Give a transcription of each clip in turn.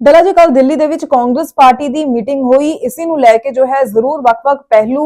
ਡੱਲਾ ਜੀ ਕੱਲ ਦਿੱਲੀ ਦੇ ਵਿੱਚ ਕਾਂਗਰਸ ਪਾਰਟੀ ਦੀ ਮੀਟਿੰਗ ਹੋਈ। ਇਸੇ ਨੂੰ ਲੈ ਕੇ ਜੋ ਹੈ ਜ਼ਰੂਰ ਵੱਖ-ਵੱਖ ਪਹਿਲੂ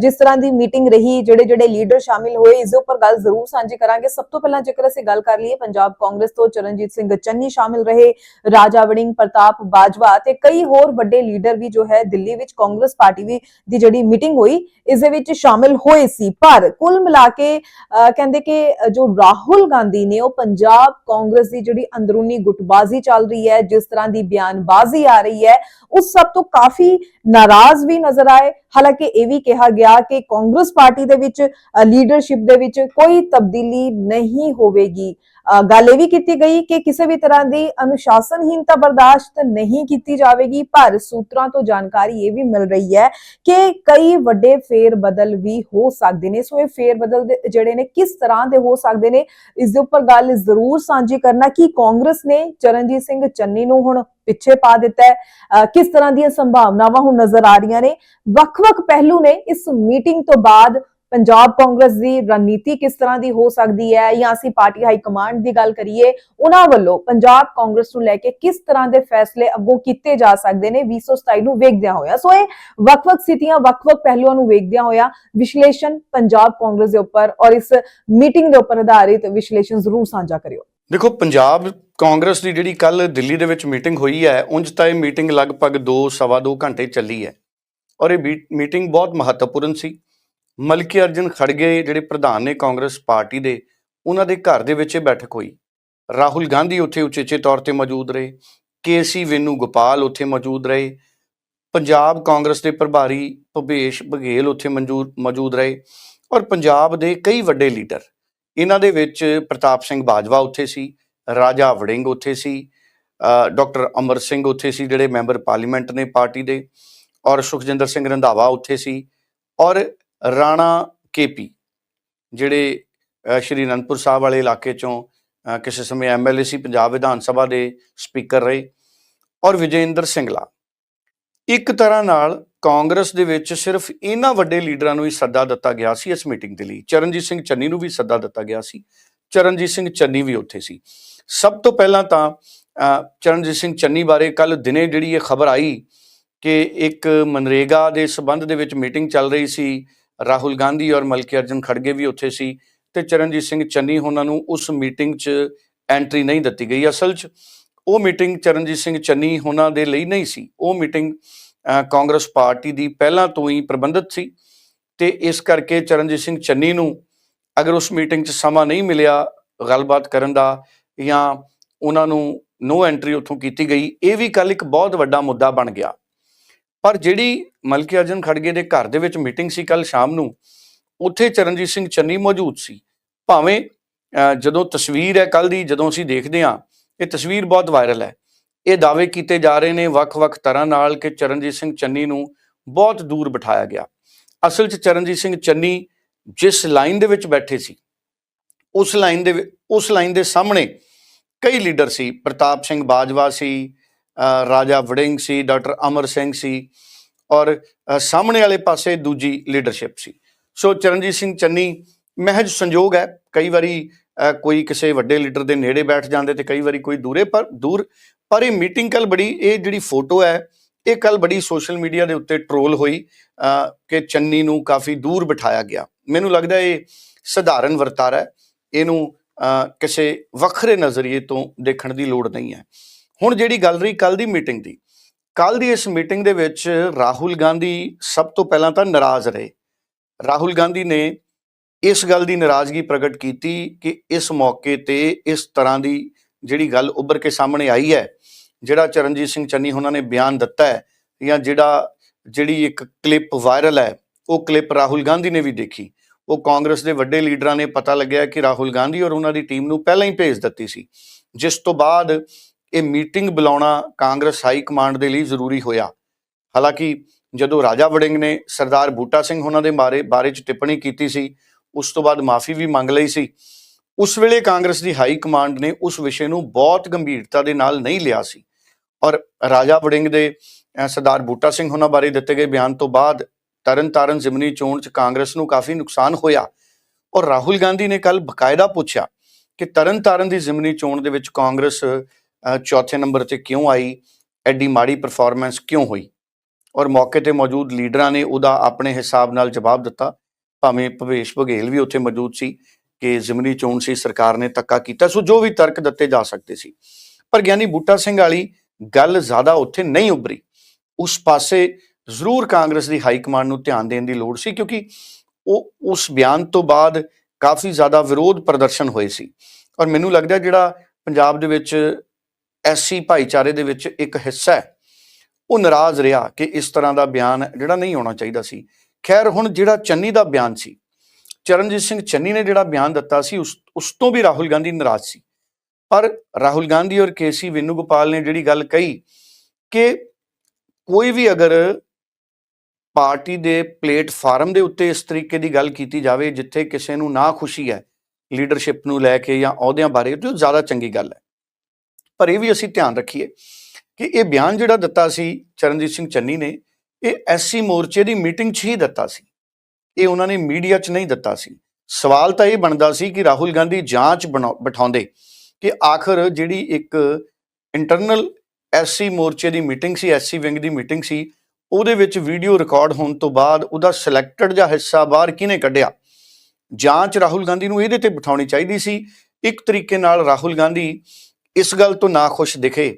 ਜਿਸ ਤਰ੍ਹਾਂ ਦੀ ਮੀਟਿੰਗ ਰਹੀ ਜਿਹੜੇ ਜਿਹੜੇ ਲੀਡਰ ਸ਼ਾਮਿਲ ਹੋਏ, ਇਸ ਦੇ ਉੱਪਰ ਗੱਲ ਜ਼ਰੂਰ ਸਾਂਝੀ ਕਰਾਂਗੇ। ਸਭ ਤੋਂ ਪਹਿਲਾਂ ਜੇਕਰ ਅਸੀਂ ਗੱਲ ਕਰ ਲਈਏ, ਪੰਜਾਬ ਕਾਂਗਰਸ ਤੋਂ ਚਰਨਜੀਤ ਸਿੰਘ ਚੰਨੀ ਸ਼ਾਮਿਲ ਰਹੇ, ਰਾਜਾ ਵੜਿੰਗ ਪ੍ਰਤਾਪ ਬਾਜਵਾ ਤੇ ਕਈ ਹੋਰ ਵੱਡੇ ਲੀਡਰ ਵੀ ਜੋ ਹੈ ਦਿੱਲੀ ਵਿੱਚ ਕਾਂਗਰਸ ਪਾਰਟੀ ਵੀ, ਦੀ ਜਿਹੜੀ ਮੀਟਿੰਗ ਹੋਈ ਇਸ ਦੇ ਵਿੱਚ ਸ਼ਾਮਿਲ ਹੋਏ ਸੀ। ਪਰ ਕੁੱਲ ਮਿਲਾ ਕੇ ਅਹ ਕਹਿੰਦੇ ਕਿ ਜੋ ਰਾਹੁਲ ਗਾਂਧੀ ਨੇ, ਉਹ ਪੰਜਾਬ ਕਾਂਗਰਸ ਦੀ ਜਿਹੜੀ ਅੰਦਰੂਨੀ ਗੁੱਟਬਾਜ਼ੀ ਚੱਲ ਰਹੀ ਹੈ, ਜਿਸ ਤਰ੍ਹਾਂ ਦੀ ਬਿਆਨਬਾਜ਼ੀ ਆ ਰਹੀ ਹੈ, ਉਸ ਸਭ ਤੋਂ ਕਾਫੀ ਨਾਰਾਜ਼ ਵੀ ਨਜ਼ਰ ਆਏ। ਹਾਲਾਂਕਿ ਇਹ ਵੀ ਕਿਹਾ ਗਿਆ ਕਿ ਕਾਂਗਰਸ ਪਾਰਟੀ ਦੇ ਵਿੱਚ ਲੀਡਰਸ਼ਿਪ ਦੇ ਵਿੱਚ ਕੋਈ ਤਬਦੀਲੀ ਨਹੀਂ ਹੋਵੇਗੀ। ਗੱਲ ਇਹ ਵੀ ਕੀਤੀ ਗਈ ਕਿ ਕਿਸੇ ਵੀ ਤਰ੍ਹਾਂ ਦੀ ਅਨੁਸ਼ਾਸਨਹੀਨਤਾ ਬਰਦਾਸ਼ਤ ਨਹੀਂ ਕੀਤੀ ਜਾਵੇਗੀ, ਪਰ ਸੂਤਰਾਂ ਤੋਂ ਜਾਣਕਾਰੀ ਇਹ ਵੀ ਮਿਲ ਰਹੀ ਹੈ ਕਿ ਕਈ ਵੱਡੇ ਫੇਰ ਬਦਲ ਵੀ ਹੋ ਸਕਦੇ ਨੇ। ਸੋ ਇਹ ਫੇਰ ਬਦਲ ਜਿਹੜੇ ਨੇ, ਕਿਸ ਤਰ੍ਹਾਂ ਦੇ ਹੋ ਸਕਦੇ ਨੇ, ਇਸ ਦੇ ਉੱਪਰ ਗੱਲ ਜ਼ਰੂਰ ਸਾਂਝੀ ਕਰਨਾ ਕਿ ਕਾਂਗਰਸ ਨੇ ਚਰਨਜੀਤ ਸਿੰਘ ਚੰਨੀ ਨੂੰ ਹੁਣ ਪਿੱਛੇ ਪਾ ਦਿੱਤਾ ਹੈ। ਅਹ, ਕਿਸ ਤਰ੍ਹਾਂ ਦੀਆਂ ਸੰਭਾਵਨਾਵਾਂ ਹੁਣ ਨਜ਼ਰ ਆ ਰਹੀਆਂ ਨੇ। ਵੱਖ-ਵੱਖ ਪਹਿਲੂ ਨੇ। ਇਸ ਮੀਟਿੰਗ ਤੋਂ ਬਾਅਦ ਪੰਜਾਬ ਕਾਂਗਰਸ ਦੀ ਰਣਨੀਤੀ ਕਿਸ ਤਰ੍ਹਾਂ ਦੀ ਹੋ ਸਕਦੀ ਹੈ ਜਾਂ ਅਸੀਂ ਪਾਰਟੀ ਹਾਈ ਕਮਾਂਡ ਦੀ ਗੱਲ ਕਰੀਏ, ਉਹਨਾਂ ਵੱਲੋਂ ਪੰਜਾਬ ਕਾਂਗਰਸ ਨੂੰ ਲੈ ਕੇ ਕਿਸ ਤਰ੍ਹਾਂ ਦੇ ਫੈਸਲੇ ਅੱਗੋਂ ਕੀਤੇ ਜਾ ਸਕਦੇ ਨੇ 2027 ਨੂੰ ਵੇਖਦਿਆਂ ਹੋਇਆ। ਸੋ ਇਹ ਵੱਖ-ਵੱਖ ਸਥਿਤੀਆਂ, ਵੱਖ-ਵੱਖ ਪਹਿਲੂਆਂ ਨੂੰ ਵੇਖਦਿਆਂ ਹੋਇਆ ਵਿਸ਼ਲੇਸ਼ਣ ਪੰਜਾਬ ਕਾਂਗਰਸ ਦੇ ਉੱਪਰ ਔਰ ਇਸ ਮੀਟਿੰਗ ਦੇ ਉੱਪਰ ਆਧਾਰਿਤ ਵਿਸ਼ਲੇਸ਼ਣ ਜ਼ਰੂਰ ਸਾਂਝਾ ਕਰਿਓ। ਦੇਖੋ, ਪੰਜਾਬ ਕਾਂਗਰਸ ਦੀ ਜਿਹੜੀ ਕੱਲ ਦਿੱਲੀ ਦੇ ਵਿੱਚ ਮੀਟਿੰਗ ਹੋਈ ਹੈ, ਉਂਝ ਤਾਂ ਇਹ ਮੀਟਿੰਗ ਲਗਭਗ 2 ਸਵਾ 2 ਘੰਟੇ ਚੱਲੀ ਹੈ। ਔਰ ਇਹ ਮੀ- ਮੀਟਿੰਗ ਬਹੁਤ ਮਹੱਤਵਪੂਰਨ ਸੀ। ਮਲਕੀ ਅਰਜਨ ਖੜਗੇ ਜਿਹੜੇ ਪ੍ਰਧਾਨ ਨੇ ਕਾਂਗਰਸ ਪਾਰਟੀ ਦੇ ਉਹਨਾਂ ਦੇ ਘਰ ਦੇ ਵਿੱਚ ਇਹ ਬੈਠਕ ਹੋਈ। ਰਾਹੁਲ ਗਾਂਧੀ ਉੱਥੇ ਉਚੇਚੇ ਤੌਰ ਤੇ ਮੌਜੂਦ ਰਹੇ। ਕੇਸੀ ਵੇਨੂ ਗੋਪਾਲ ਉੱਥੇ ਮੌਜੂਦ ਰਹੇ। ਪੰਜਾਬ ਕਾਂਗਰਸ ਦੇ ਪ੍ਰਭਾਰੀ ਭੁਪੇਸ਼ ਬਘੇਲ ਉੱਥੇ ਮਨਜੂਰ ਮੌਜੂਦ ਰਹੇ। ਔਰ ਪੰਜਾਬ ਦੇ ਕਈ ਵੱਡੇ ਲੀਡਰ ਇਹਨਾਂ ਦੇ ਵਿੱਚ ਪ੍ਰਤਾਪ ਸਿੰਘ ਬਾਜਵਾ ਉੱਥੇ ਸੀ ਰਾਜਾ ਵੜਿੰਗ ਉੱਥੇ ਸੀ ਅ, ਡਾਕਟਰ ਅਮਰ ਸਿੰਘ ਉੱਥੇ ਸੀ ਜਿਹੜੇ ਮੈਂਬਰ ਪਾਰਲੀਮੈਂਟ ਨੇ ਪਾਰਟੀ ਦੇ ਔਰ ਸੁਖਜਿੰਦਰ ਸਿੰਘ ਰੰਧਾਵਾ ਉੱਥੇ ਸੀ। ਔਰ ਰਾਣਾ ਕੇਪੀ ਜਿਹੜੇ ਸ਼੍ਰੀ ਅਨੰਦਪੁਰ ਸਾਹਿਬ ਵਾਲੇ ਇਲਾਕੇ ਚੋਂ ਕਿਸੇ ਸਮੇਂ ਐਮਐਲਏ ਸੀ ਪੰਜਾਬ ਵਿਧਾਨ ਸਭਾ ਦੇ ਸਪੀਕਰ ਰਹੇ ਔਰ ਵਿਜੇਂਦਰ ਸਿੰਗਲਾ। ਇੱਕ ਤਰ੍ਹਾਂ ਨਾਲ ਕਾਂਗਰਸ ਦੇ ਵਿੱਚ ਸਿਰਫ ਇਹਨਾਂ ਵੱਡੇ ਲੀਡਰਾਂ ਨੂੰ ਹੀ ਸੱਦਾ ਦਿੱਤਾ ਗਿਆ ਸੀ ਇਸ ਮੀਟਿੰਗ ਦੇ ਲਈ। ਚਰਨਜੀਤ ਸਿੰਘ ਚੰਨੀ ਨੂੰ ਵੀ ਸੱਦਾ ਦਿੱਤਾ ਗਿਆ ਸੀ। ਚਰਨਜੀਤ ਸਿੰਘ ਚੰਨੀ ਵੀ ਉੱਥੇ ਸੀ। ਸਭ ਤੋਂ ਪਹਿਲਾਂ ਤਾਂ ਚਰਨਜੀਤ ਸਿੰਘ ਚੰਨੀ ਬਾਰੇ ਕੱਲ ਦਿਨੇ ਜਿਹੜੀ ਇਹ ਖਬਰ ਆਈ ਕਿ ਇੱਕ ਮਨਰੇਗਾ ਦੇ ਸਬੰਧ ਦੇ ਵਿੱਚ ਮੀਟਿੰਗ ਚੱਲ ਰਹੀ ਸੀ ਰਾਹੁਲ ਗਾਂਧੀ ਔਰ ਮਲਕੀ ਅਰਜਨ ਖੜਗੇ ਵੀ ਉੱਥੇ ਸੀ ਤੇ ਚਰਨਜੀਤ ਸਿੰਘ ਚੰਨੀ ਉਹਨਾਂ ਨੂੰ ਉਸ ਮੀਟਿੰਗ 'ਚ ਐਂਟਰੀ ਨਹੀਂ ਦਿੱਤੀ ਗਈ। ਅਸਲ 'ਚ ਉਹ ਮੀਟਿੰਗ ਚਰਨਜੀਤ ਸਿੰਘ ਚੰਨੀ ਉਹਨਾਂ ਦੇ ਲਈ ਨਹੀਂ ਸੀ। ਉਹ ਮੀਟਿੰਗ ਕਾਂਗਰਸ ਪਾਰਟੀ ਦੀ ਪਹਿਲਾਂ ਤੋਂ ਹੀ ਪ੍ਰਬੰਧਿਤ ਸੀ ਤੇ ਇਸ ਕਰਕੇ ਚਰਨਜੀਤ ਸਿੰਘ ਚੰਨੀ ਨੂੰ ਅਗਰ ਉਸ ਮੀਟਿੰਗ 'ਚ ਸਮਾਂ ਨਹੀਂ ਮਿਲਿਆ ਗੱਲਬਾਤ ਕਰਨ ਦਾ ਜਾਂ ਉਹਨਾਂ ਨੂੰ ਨੋ ਐਂਟਰੀ ਉੱਥੋਂ ਕੀਤੀ ਗਈ, ਇਹ ਵੀ ਕੱਲ ਇੱਕ ਬਹੁਤ ਵੱਡਾ ਮੁੱਦਾ ਬਣ ਗਿਆ। ਪਰ ਜਿਹੜੀ ਮਲਕੀ ਅਰਜਨ ਖੜਗੇ ਦੇ ਘਰ ਦੇ ਵਿੱਚ ਮੀਟਿੰਗ ਸੀ ਕੱਲ ਸ਼ਾਮ ਨੂੰ, ਉੱਥੇ ਚਰਨਜੀਤ ਸਿੰਘ ਚੰਨੀ ਮੌਜੂਦ ਸੀ। ਭਾਵੇਂ ਜਦੋਂ ਤਸਵੀਰ ਹੈ ਕੱਲ ਦੀ, ਜਦੋਂ ਅਸੀਂ ਦੇਖਦੇ ਹਾਂ, ਇਹ ਤਸਵੀਰ ਬਹੁਤ ਵਾਇਰਲ ਹੈ। ਇਹ ਦਾਅਵੇ ਕੀਤੇ ਜਾ ਰਹੇ ਨੇ ਵੱਖ-ਵੱਖ ਤਰ੍ਹਾਂ ਨਾਲ ਕਿ ਚਰਨਜੀਤ ਸਿੰਘ ਚੰਨੀ ਨੂੰ ਬਹੁਤ ਦੂਰ ਬਿਠਾਇਆ ਗਿਆ। ਅਸਲ 'ਚ ਚਰਨਜੀਤ ਸਿੰਘ ਚੰਨੀ ਜਿਸ ਲਾਈਨ ਦੇ ਵਿੱਚ ਬੈਠੇ ਸੀ, ਉਸ ਲਾਈਨ ਦੇ ਉਸ ਲਾਈਨ ਦੇ ਸਾਹਮਣੇ ਕਈ ਲੀਡਰ ਸੀ। ਪ੍ਰਤਾਪ ਸਿੰਘ ਬਾਜਵਾ ਸੀ ਰਾਜਾ ਵੜਿੰਗ ਸੀ, ਡਾਕਟਰ ਅਮਰ ਸਿੰਘ ਸੀ ਔਰ ਸਾਹਮਣੇ ਵਾਲੇ ਪਾਸੇ ਦੂਜੀ ਲੀਡਰਸ਼ਿਪ ਸੀ। ਸੋ ਚਰਨਜੀਤ ਸਿੰਘ ਚੰਨੀ ਮਹਿਜ ਸੰਜੋਗ ਹੈ। ਕਈ ਵਾਰੀ ਕੋਈ ਕਿਸੇ ਵੱਡੇ ਲੀਡਰ ਦੇ ਨੇੜੇ ਬੈਠ ਜਾਂਦੇ ਤੇ ਕਈ ਵਾਰੀ ਕੋਈ ਦੂਰੇ ਪਰ, ਦੂਰ, ਪਰ ਇਹ ਮੀਟਿੰਗ ਕੱਲ ਬੜੀ, ਇਹ ਜਿਹੜੀ ਫੋਟੋ ਹੈ, ਇਹ ਕੱਲ ਬੜੀ ਸੋਸ਼ਲ ਮੀਡੀਆ ਦੇ ਉੱਤੇ ਟ੍ਰੋਲ ਹੋਈ ਕਿ ਚੰਨੀ ਨੂੰ ਕਾਫੀ ਦੂਰ ਬਿਠਾਇਆ ਗਿਆ। ਮੈਨੂੰ ਲੱਗਦਾ ਇਹ ਸਧਾਰਨ ਵਰਤਾਰਾ ਹੈ। ਇਹਨੂੰ ਕਿਸੇ ਵੱਖਰੇ ਨਜ਼ਰੀਏ ਤੋਂ ਦੇਖਣ ਦੀ ਲੋੜ ਨਹੀਂ ਹੈ। ਹੁਣ ਜਿਹੜੀ ਗੱਲ ਰਹੀ ਕੱਲ ਦੀ ਮੀਟਿੰਗ ਦੀ ਕੱਲ ਦੀ ਇਸ ਮੀਟਿੰਗ ਦੇ ਵਿੱਚ ਰਾਹੁਲ ਗਾਂਧੀ ਸਭ ਤੋਂ ਪਹਿਲਾਂ ਤਾਂ ਨਾਰਾਜ਼ ਰਹੇ। ਰਾਹੁਲ ਗਾਂਧੀ ਨੇ ਇਸ ਗੱਲ ਦੀ ਨਾਰਾਜ਼ਗੀ ਪ੍ਰਗਟ ਕੀਤੀ ਕਿ ਇਸ ਮੌਕੇ ਤੇ ਇਸ ਤਰ੍ਹਾਂ ਦੀ ਜਿਹੜੀ ਗੱਲ ਉੱਭਰ ਕੇ ਸਾਹਮਣੇ ਆਈ ਹੈ, ਜਿਹੜਾ ਚਰਨਜੀਤ ਸਿੰਘ ਚੰਨੀ ਉਹਨਾਂ ਨੇ ਬਿਆਨ ਦਿੱਤਾ ਹੈ ਜਾਂ ਜਿਹੜਾ, ਜਿਹੜੀ ਇੱਕ ਕਲਿੱਪ ਵਾਇਰਲ ਹੈ, ਉਹ ਕਲਿੱਪ ਰਾਹੁਲ ਗਾਂਧੀ ਨੇ ਵੀ ਦੇਖੀ। ਉਹ ਕਾਂਗਰਸ ਦੇ ਵੱਡੇ ਲੀਡਰਾਂ ਨੇ ਪਤਾ ਲੱਗਿਆ ਕਿ ਰਾਹੁਲ ਗਾਂਧੀ ਔਰ ਉਹਨਾਂ ਦੀ ਟੀਮ ਨੂੰ ਪਹਿਲਾਂ ਹੀ ਭੇਜ ਦਿੱਤੀ ਸੀ। ਜਿਸ ਤੋਂ ਬਾਅਦ ਇਹ ਮੀਟਿੰਗ ਬੁਲਾਉਣਾ ਕਾਂਗਰਸ ਹਾਈ ਕਮਾਂਡ ਦੇ ਲਈ ਜ਼ਰੂਰੀ ਹੋਇਆ। ਹਾਲਾਂਕਿ ਜਦੋਂ ਰਾਜਾ ਵੜਿੰਗ ਨੇ ਸਰਦਾਰ ਬੂਟਾ ਸਿੰਘ ਉਹਨਾਂ ਦੇ ਬਾਰੇ ਬਾਰੇ ਚ ਟਿੱਪਣੀ ਕੀਤੀ ਸੀ, ਉਸ ਤੋਂ ਬਾਅਦ ਮਾਫੀ ਵੀ ਮੰਗ ਲਈ ਸੀ। ਉਸ ਵੇਲੇ ਕਾਂਗਰਸ ਦੀ ਹਾਈ ਕਮਾਂਡ ਨੇ ਉਸ ਵਿਸ਼ੇ ਨੂੰ ਬਹੁਤ ਗੰਭੀਰਤਾ ਦੇ ਨਾਲ ਨਹੀਂ ਲਿਆ ਸੀ। ਔਰ ਰਾਜਾ ਵੜਿੰਗ ਦੇ ਸਰਦਾਰ ਬੂਟਾ ਸਿੰਘ ਉਹਨਾਂ ਬਾਰੇ ਦਿੱਤੇ ਗਏ ਬਿਆਨ ਤੋਂ ਬਾਅਦ ਤਰਨਤਾਰਨ ਜ਼ਿਮਨੀ ਚੋਣ 'ਚ ਕਾਂਗਰਸ ਨੂੰ ਕਾਫੀ ਨੁਕਸਾਨ ਹੋਇਆ। ਔਰ ਰਾਹੁਲ ਗਾਂਧੀ ਨੇ ਕੱਲ ਬਕਾਇਦਾ ਪੁੱਛਿਆ ਕਿ ਤਰਨਤਾਰਨ ਦੀ ਜ਼ਿਮਨੀ ਚੋਣ ਦੇ ਵਿੱਚ ਕਾਂਗਰਸ ਚੌਥੇ ਨੰਬਰ ਤੇ ਕਿਉਂ ਆਈ? ਐਡੀ ਮਾੜੀ ਪਰਫਾਰਮੈਂਸ ਕਿਉਂ ਹੋਈ? ਔਰ ਮੌਕੇ ਤੇ ਮੌਜੂਦ ਲੀਡਰਾਂ ਨੇ ਉਹਦਾ ਆਪਣੇ ਹਿਸਾਬ ਨਾਲ ਜਵਾਬ ਦਿੱਤਾ। ਭਾਵੇਂ ਭਵੇਸ਼ ਬਘੇਲ ਵੀ ਉੱਥੇ ਮੌਜੂਦ ਸੀ ਕਿ ਜ਼ਿਮਨੀ ਚੋਣ ਸੀ, ਸਰਕਾਰ ਨੇ ਧੱਕਾ ਕੀਤਾ ਸੋ, ਜੋ ਵੀ ਤਰਕ ਦਿੱਤੇ ਜਾ ਸਕਦੇ ਸੀ। ਪਰ ਗਿਆਨੀ ਬੂਟਾ ਸਿੰਘ ਵਾਲੀ ਗੱਲ ਜ਼ਿਆਦਾ ਉੱਥੇ ਨਹੀਂ ਉਭਰੀ। ਉਸ ਪਾਸੇ ਜ਼ਰੂਰ ਕਾਂਗਰਸ ਦੀ ਹਾਈ ਕਮਾਂਡ ਨੂੰ ਧਿਆਨ ਦੇਣ ਦੀ ਲੋੜ ਸੀ, ਕਿਉਂਕਿ ਉਹ ਉਸ ਬਿਆਨ ਤੋਂ ਬਾਅਦ ਕਾਫੀ ਜ਼ਿਆਦਾ ਵਿਰੋਧ ਪ੍ਰਦਰਸ਼ਨ ਹੋਏ ਸੀ। ਔਰ ਮੈਨੂੰ ਲੱਗਦਾ ਜਿਹੜਾ ਪੰਜਾਬ ਦੇ ਵਿੱਚ ਐਸੀ ਭਾਈਚਾਰੇ ਦੇ ਵਿੱਚ ਇੱਕ ਹਿੱਸਾ ਹੈ। ਉਹ ਨਾਰਾਜ਼ ਰਿਹਾ ਕਿ ਇਸ ਤਰ੍ਹਾਂ ਦਾ ਬਿਆਨ ਜਿਹੜਾ ਨਹੀਂ ਹੋਣਾ ਚਾਹੀਦਾ ਸੀ। ਖੈਰ, ਹੁਣ ਜਿਹੜਾ ਚੰਨੀ ਦਾ ਬਿਆਨ ਸੀ, ਚਰਨਜੀਤ ਸਿੰਘ ਚੰਨੀ ਨੇ ਜਿਹੜਾ ਬਿਆਨ ਦਿੱਤਾ ਸੀ, ਉਸ ਉਸ ਤੋਂ ਵੀ ਰਾਹੁਲ ਗਾਂਧੀ ਨਾਰਾਜ਼ ਸੀ। ਪਰ ਰਾਹੁਲ ਗਾਂਧੀ ਔਰ ਕੇਸੀ ਵੇਨੂਗੋਪਾਲ ਨੇ ਜਿਹੜੀ ਗੱਲ ਕਹੀ ਕਿ ਕੋਈ ਵੀ ਅਗਰ ਪਾਰਟੀ ਦੇ ਪਲੇਟਫਾਰਮ ਦੇ ਉੱਤੇ ਇਸ ਤਰੀਕੇ ਦੀ ਗੱਲ ਕੀਤੀ ਜਾਵੇ, ਜਿੱਥੇ ਕਿਸੇ ਨੂੰ ਨਾ ਖੁਸ਼ੀ ਹੈ, ਲੀਡਰਸ਼ਿਪ ਨੂੰ ਲੈ ਕੇ ਜਾਂ ਅਹੁਦਿਆਂ ਬਾਰੇ, ਤੇ ਉਹ ਜ਼ਿਆਦਾ ਚੰਗੀ ਗੱਲ ਹੈ। ਪਰ ਇਹ ਵੀ ਅਸੀਂ ਧਿਆਨ ਰੱਖੀਏ ਕਿ ਇਹ ਬਿਆਨ ਜਿਹੜਾ ਦਿੱਤਾ ਸੀ ਚਰਨਜੀਤ ਸਿੰਘ ਚੰਨੀ ਨੇ, ਇਹ ਐਸਸੀ ਮੋਰਚੇ ਦੀ ਮੀਟਿੰਗ 'ਚ ਹੀ ਦਿੱਤਾ ਸੀ। ਇਹ ਉਹਨਾਂ ਨੇ ਮੀਡੀਆ 'ਚ ਨਹੀਂ ਦਿੱਤਾ ਸੀ। ਸਵਾਲ ਤਾਂ ਇਹ ਬਣਦਾ ਸੀ ਕਿ ਰਾਹੁਲ ਗਾਂਧੀ ਜਾਂਚ ਬਣਾਉ- ਬਿਠਾਉਂਦੇ ਕਿ ਆਖਰ ਜਿਹੜੀ ਇੱਕ ਇੰਟਰਨਲ ਐਸਸੀ ਮੋਰਚੇ ਦੀ ਮੀਟਿੰਗ ਸੀ ਐਸਸੀ ਵਿੰਗ ਦੀ ਮੀਟਿੰਗ ਸੀ, ਉਹਦੇ ਵਿੱਚ ਵੀਡੀਓ ਰਿਕਾਰਡ ਹੋਣ ਤੋਂ ਬਾਅਦ ਉਹਦਾ ਸਿਲੈਕਟਡ ਜਿਹਾ ਹਿੱਸਾ ਬਾਹਰ ਕਿਹਨੇ ਕੱਢਿਆ? ਜਾਂਚ ਰਾਹੁਲ ਗਾਂਧੀ ਨੂੰ ਇਹਦੇ ਤੇ ਬਿਠਾਉਣੀ ਚਾਹੀਦੀ ਸੀ। ਇੱਕ ਤਰੀਕੇ ਨਾਲ ਰਾਹੁਲ ਗਾਂਧੀ ਇਸ ਗੱਲ ਤੋਂ ਨਾਖੁਸ਼ ਦਿਖੇ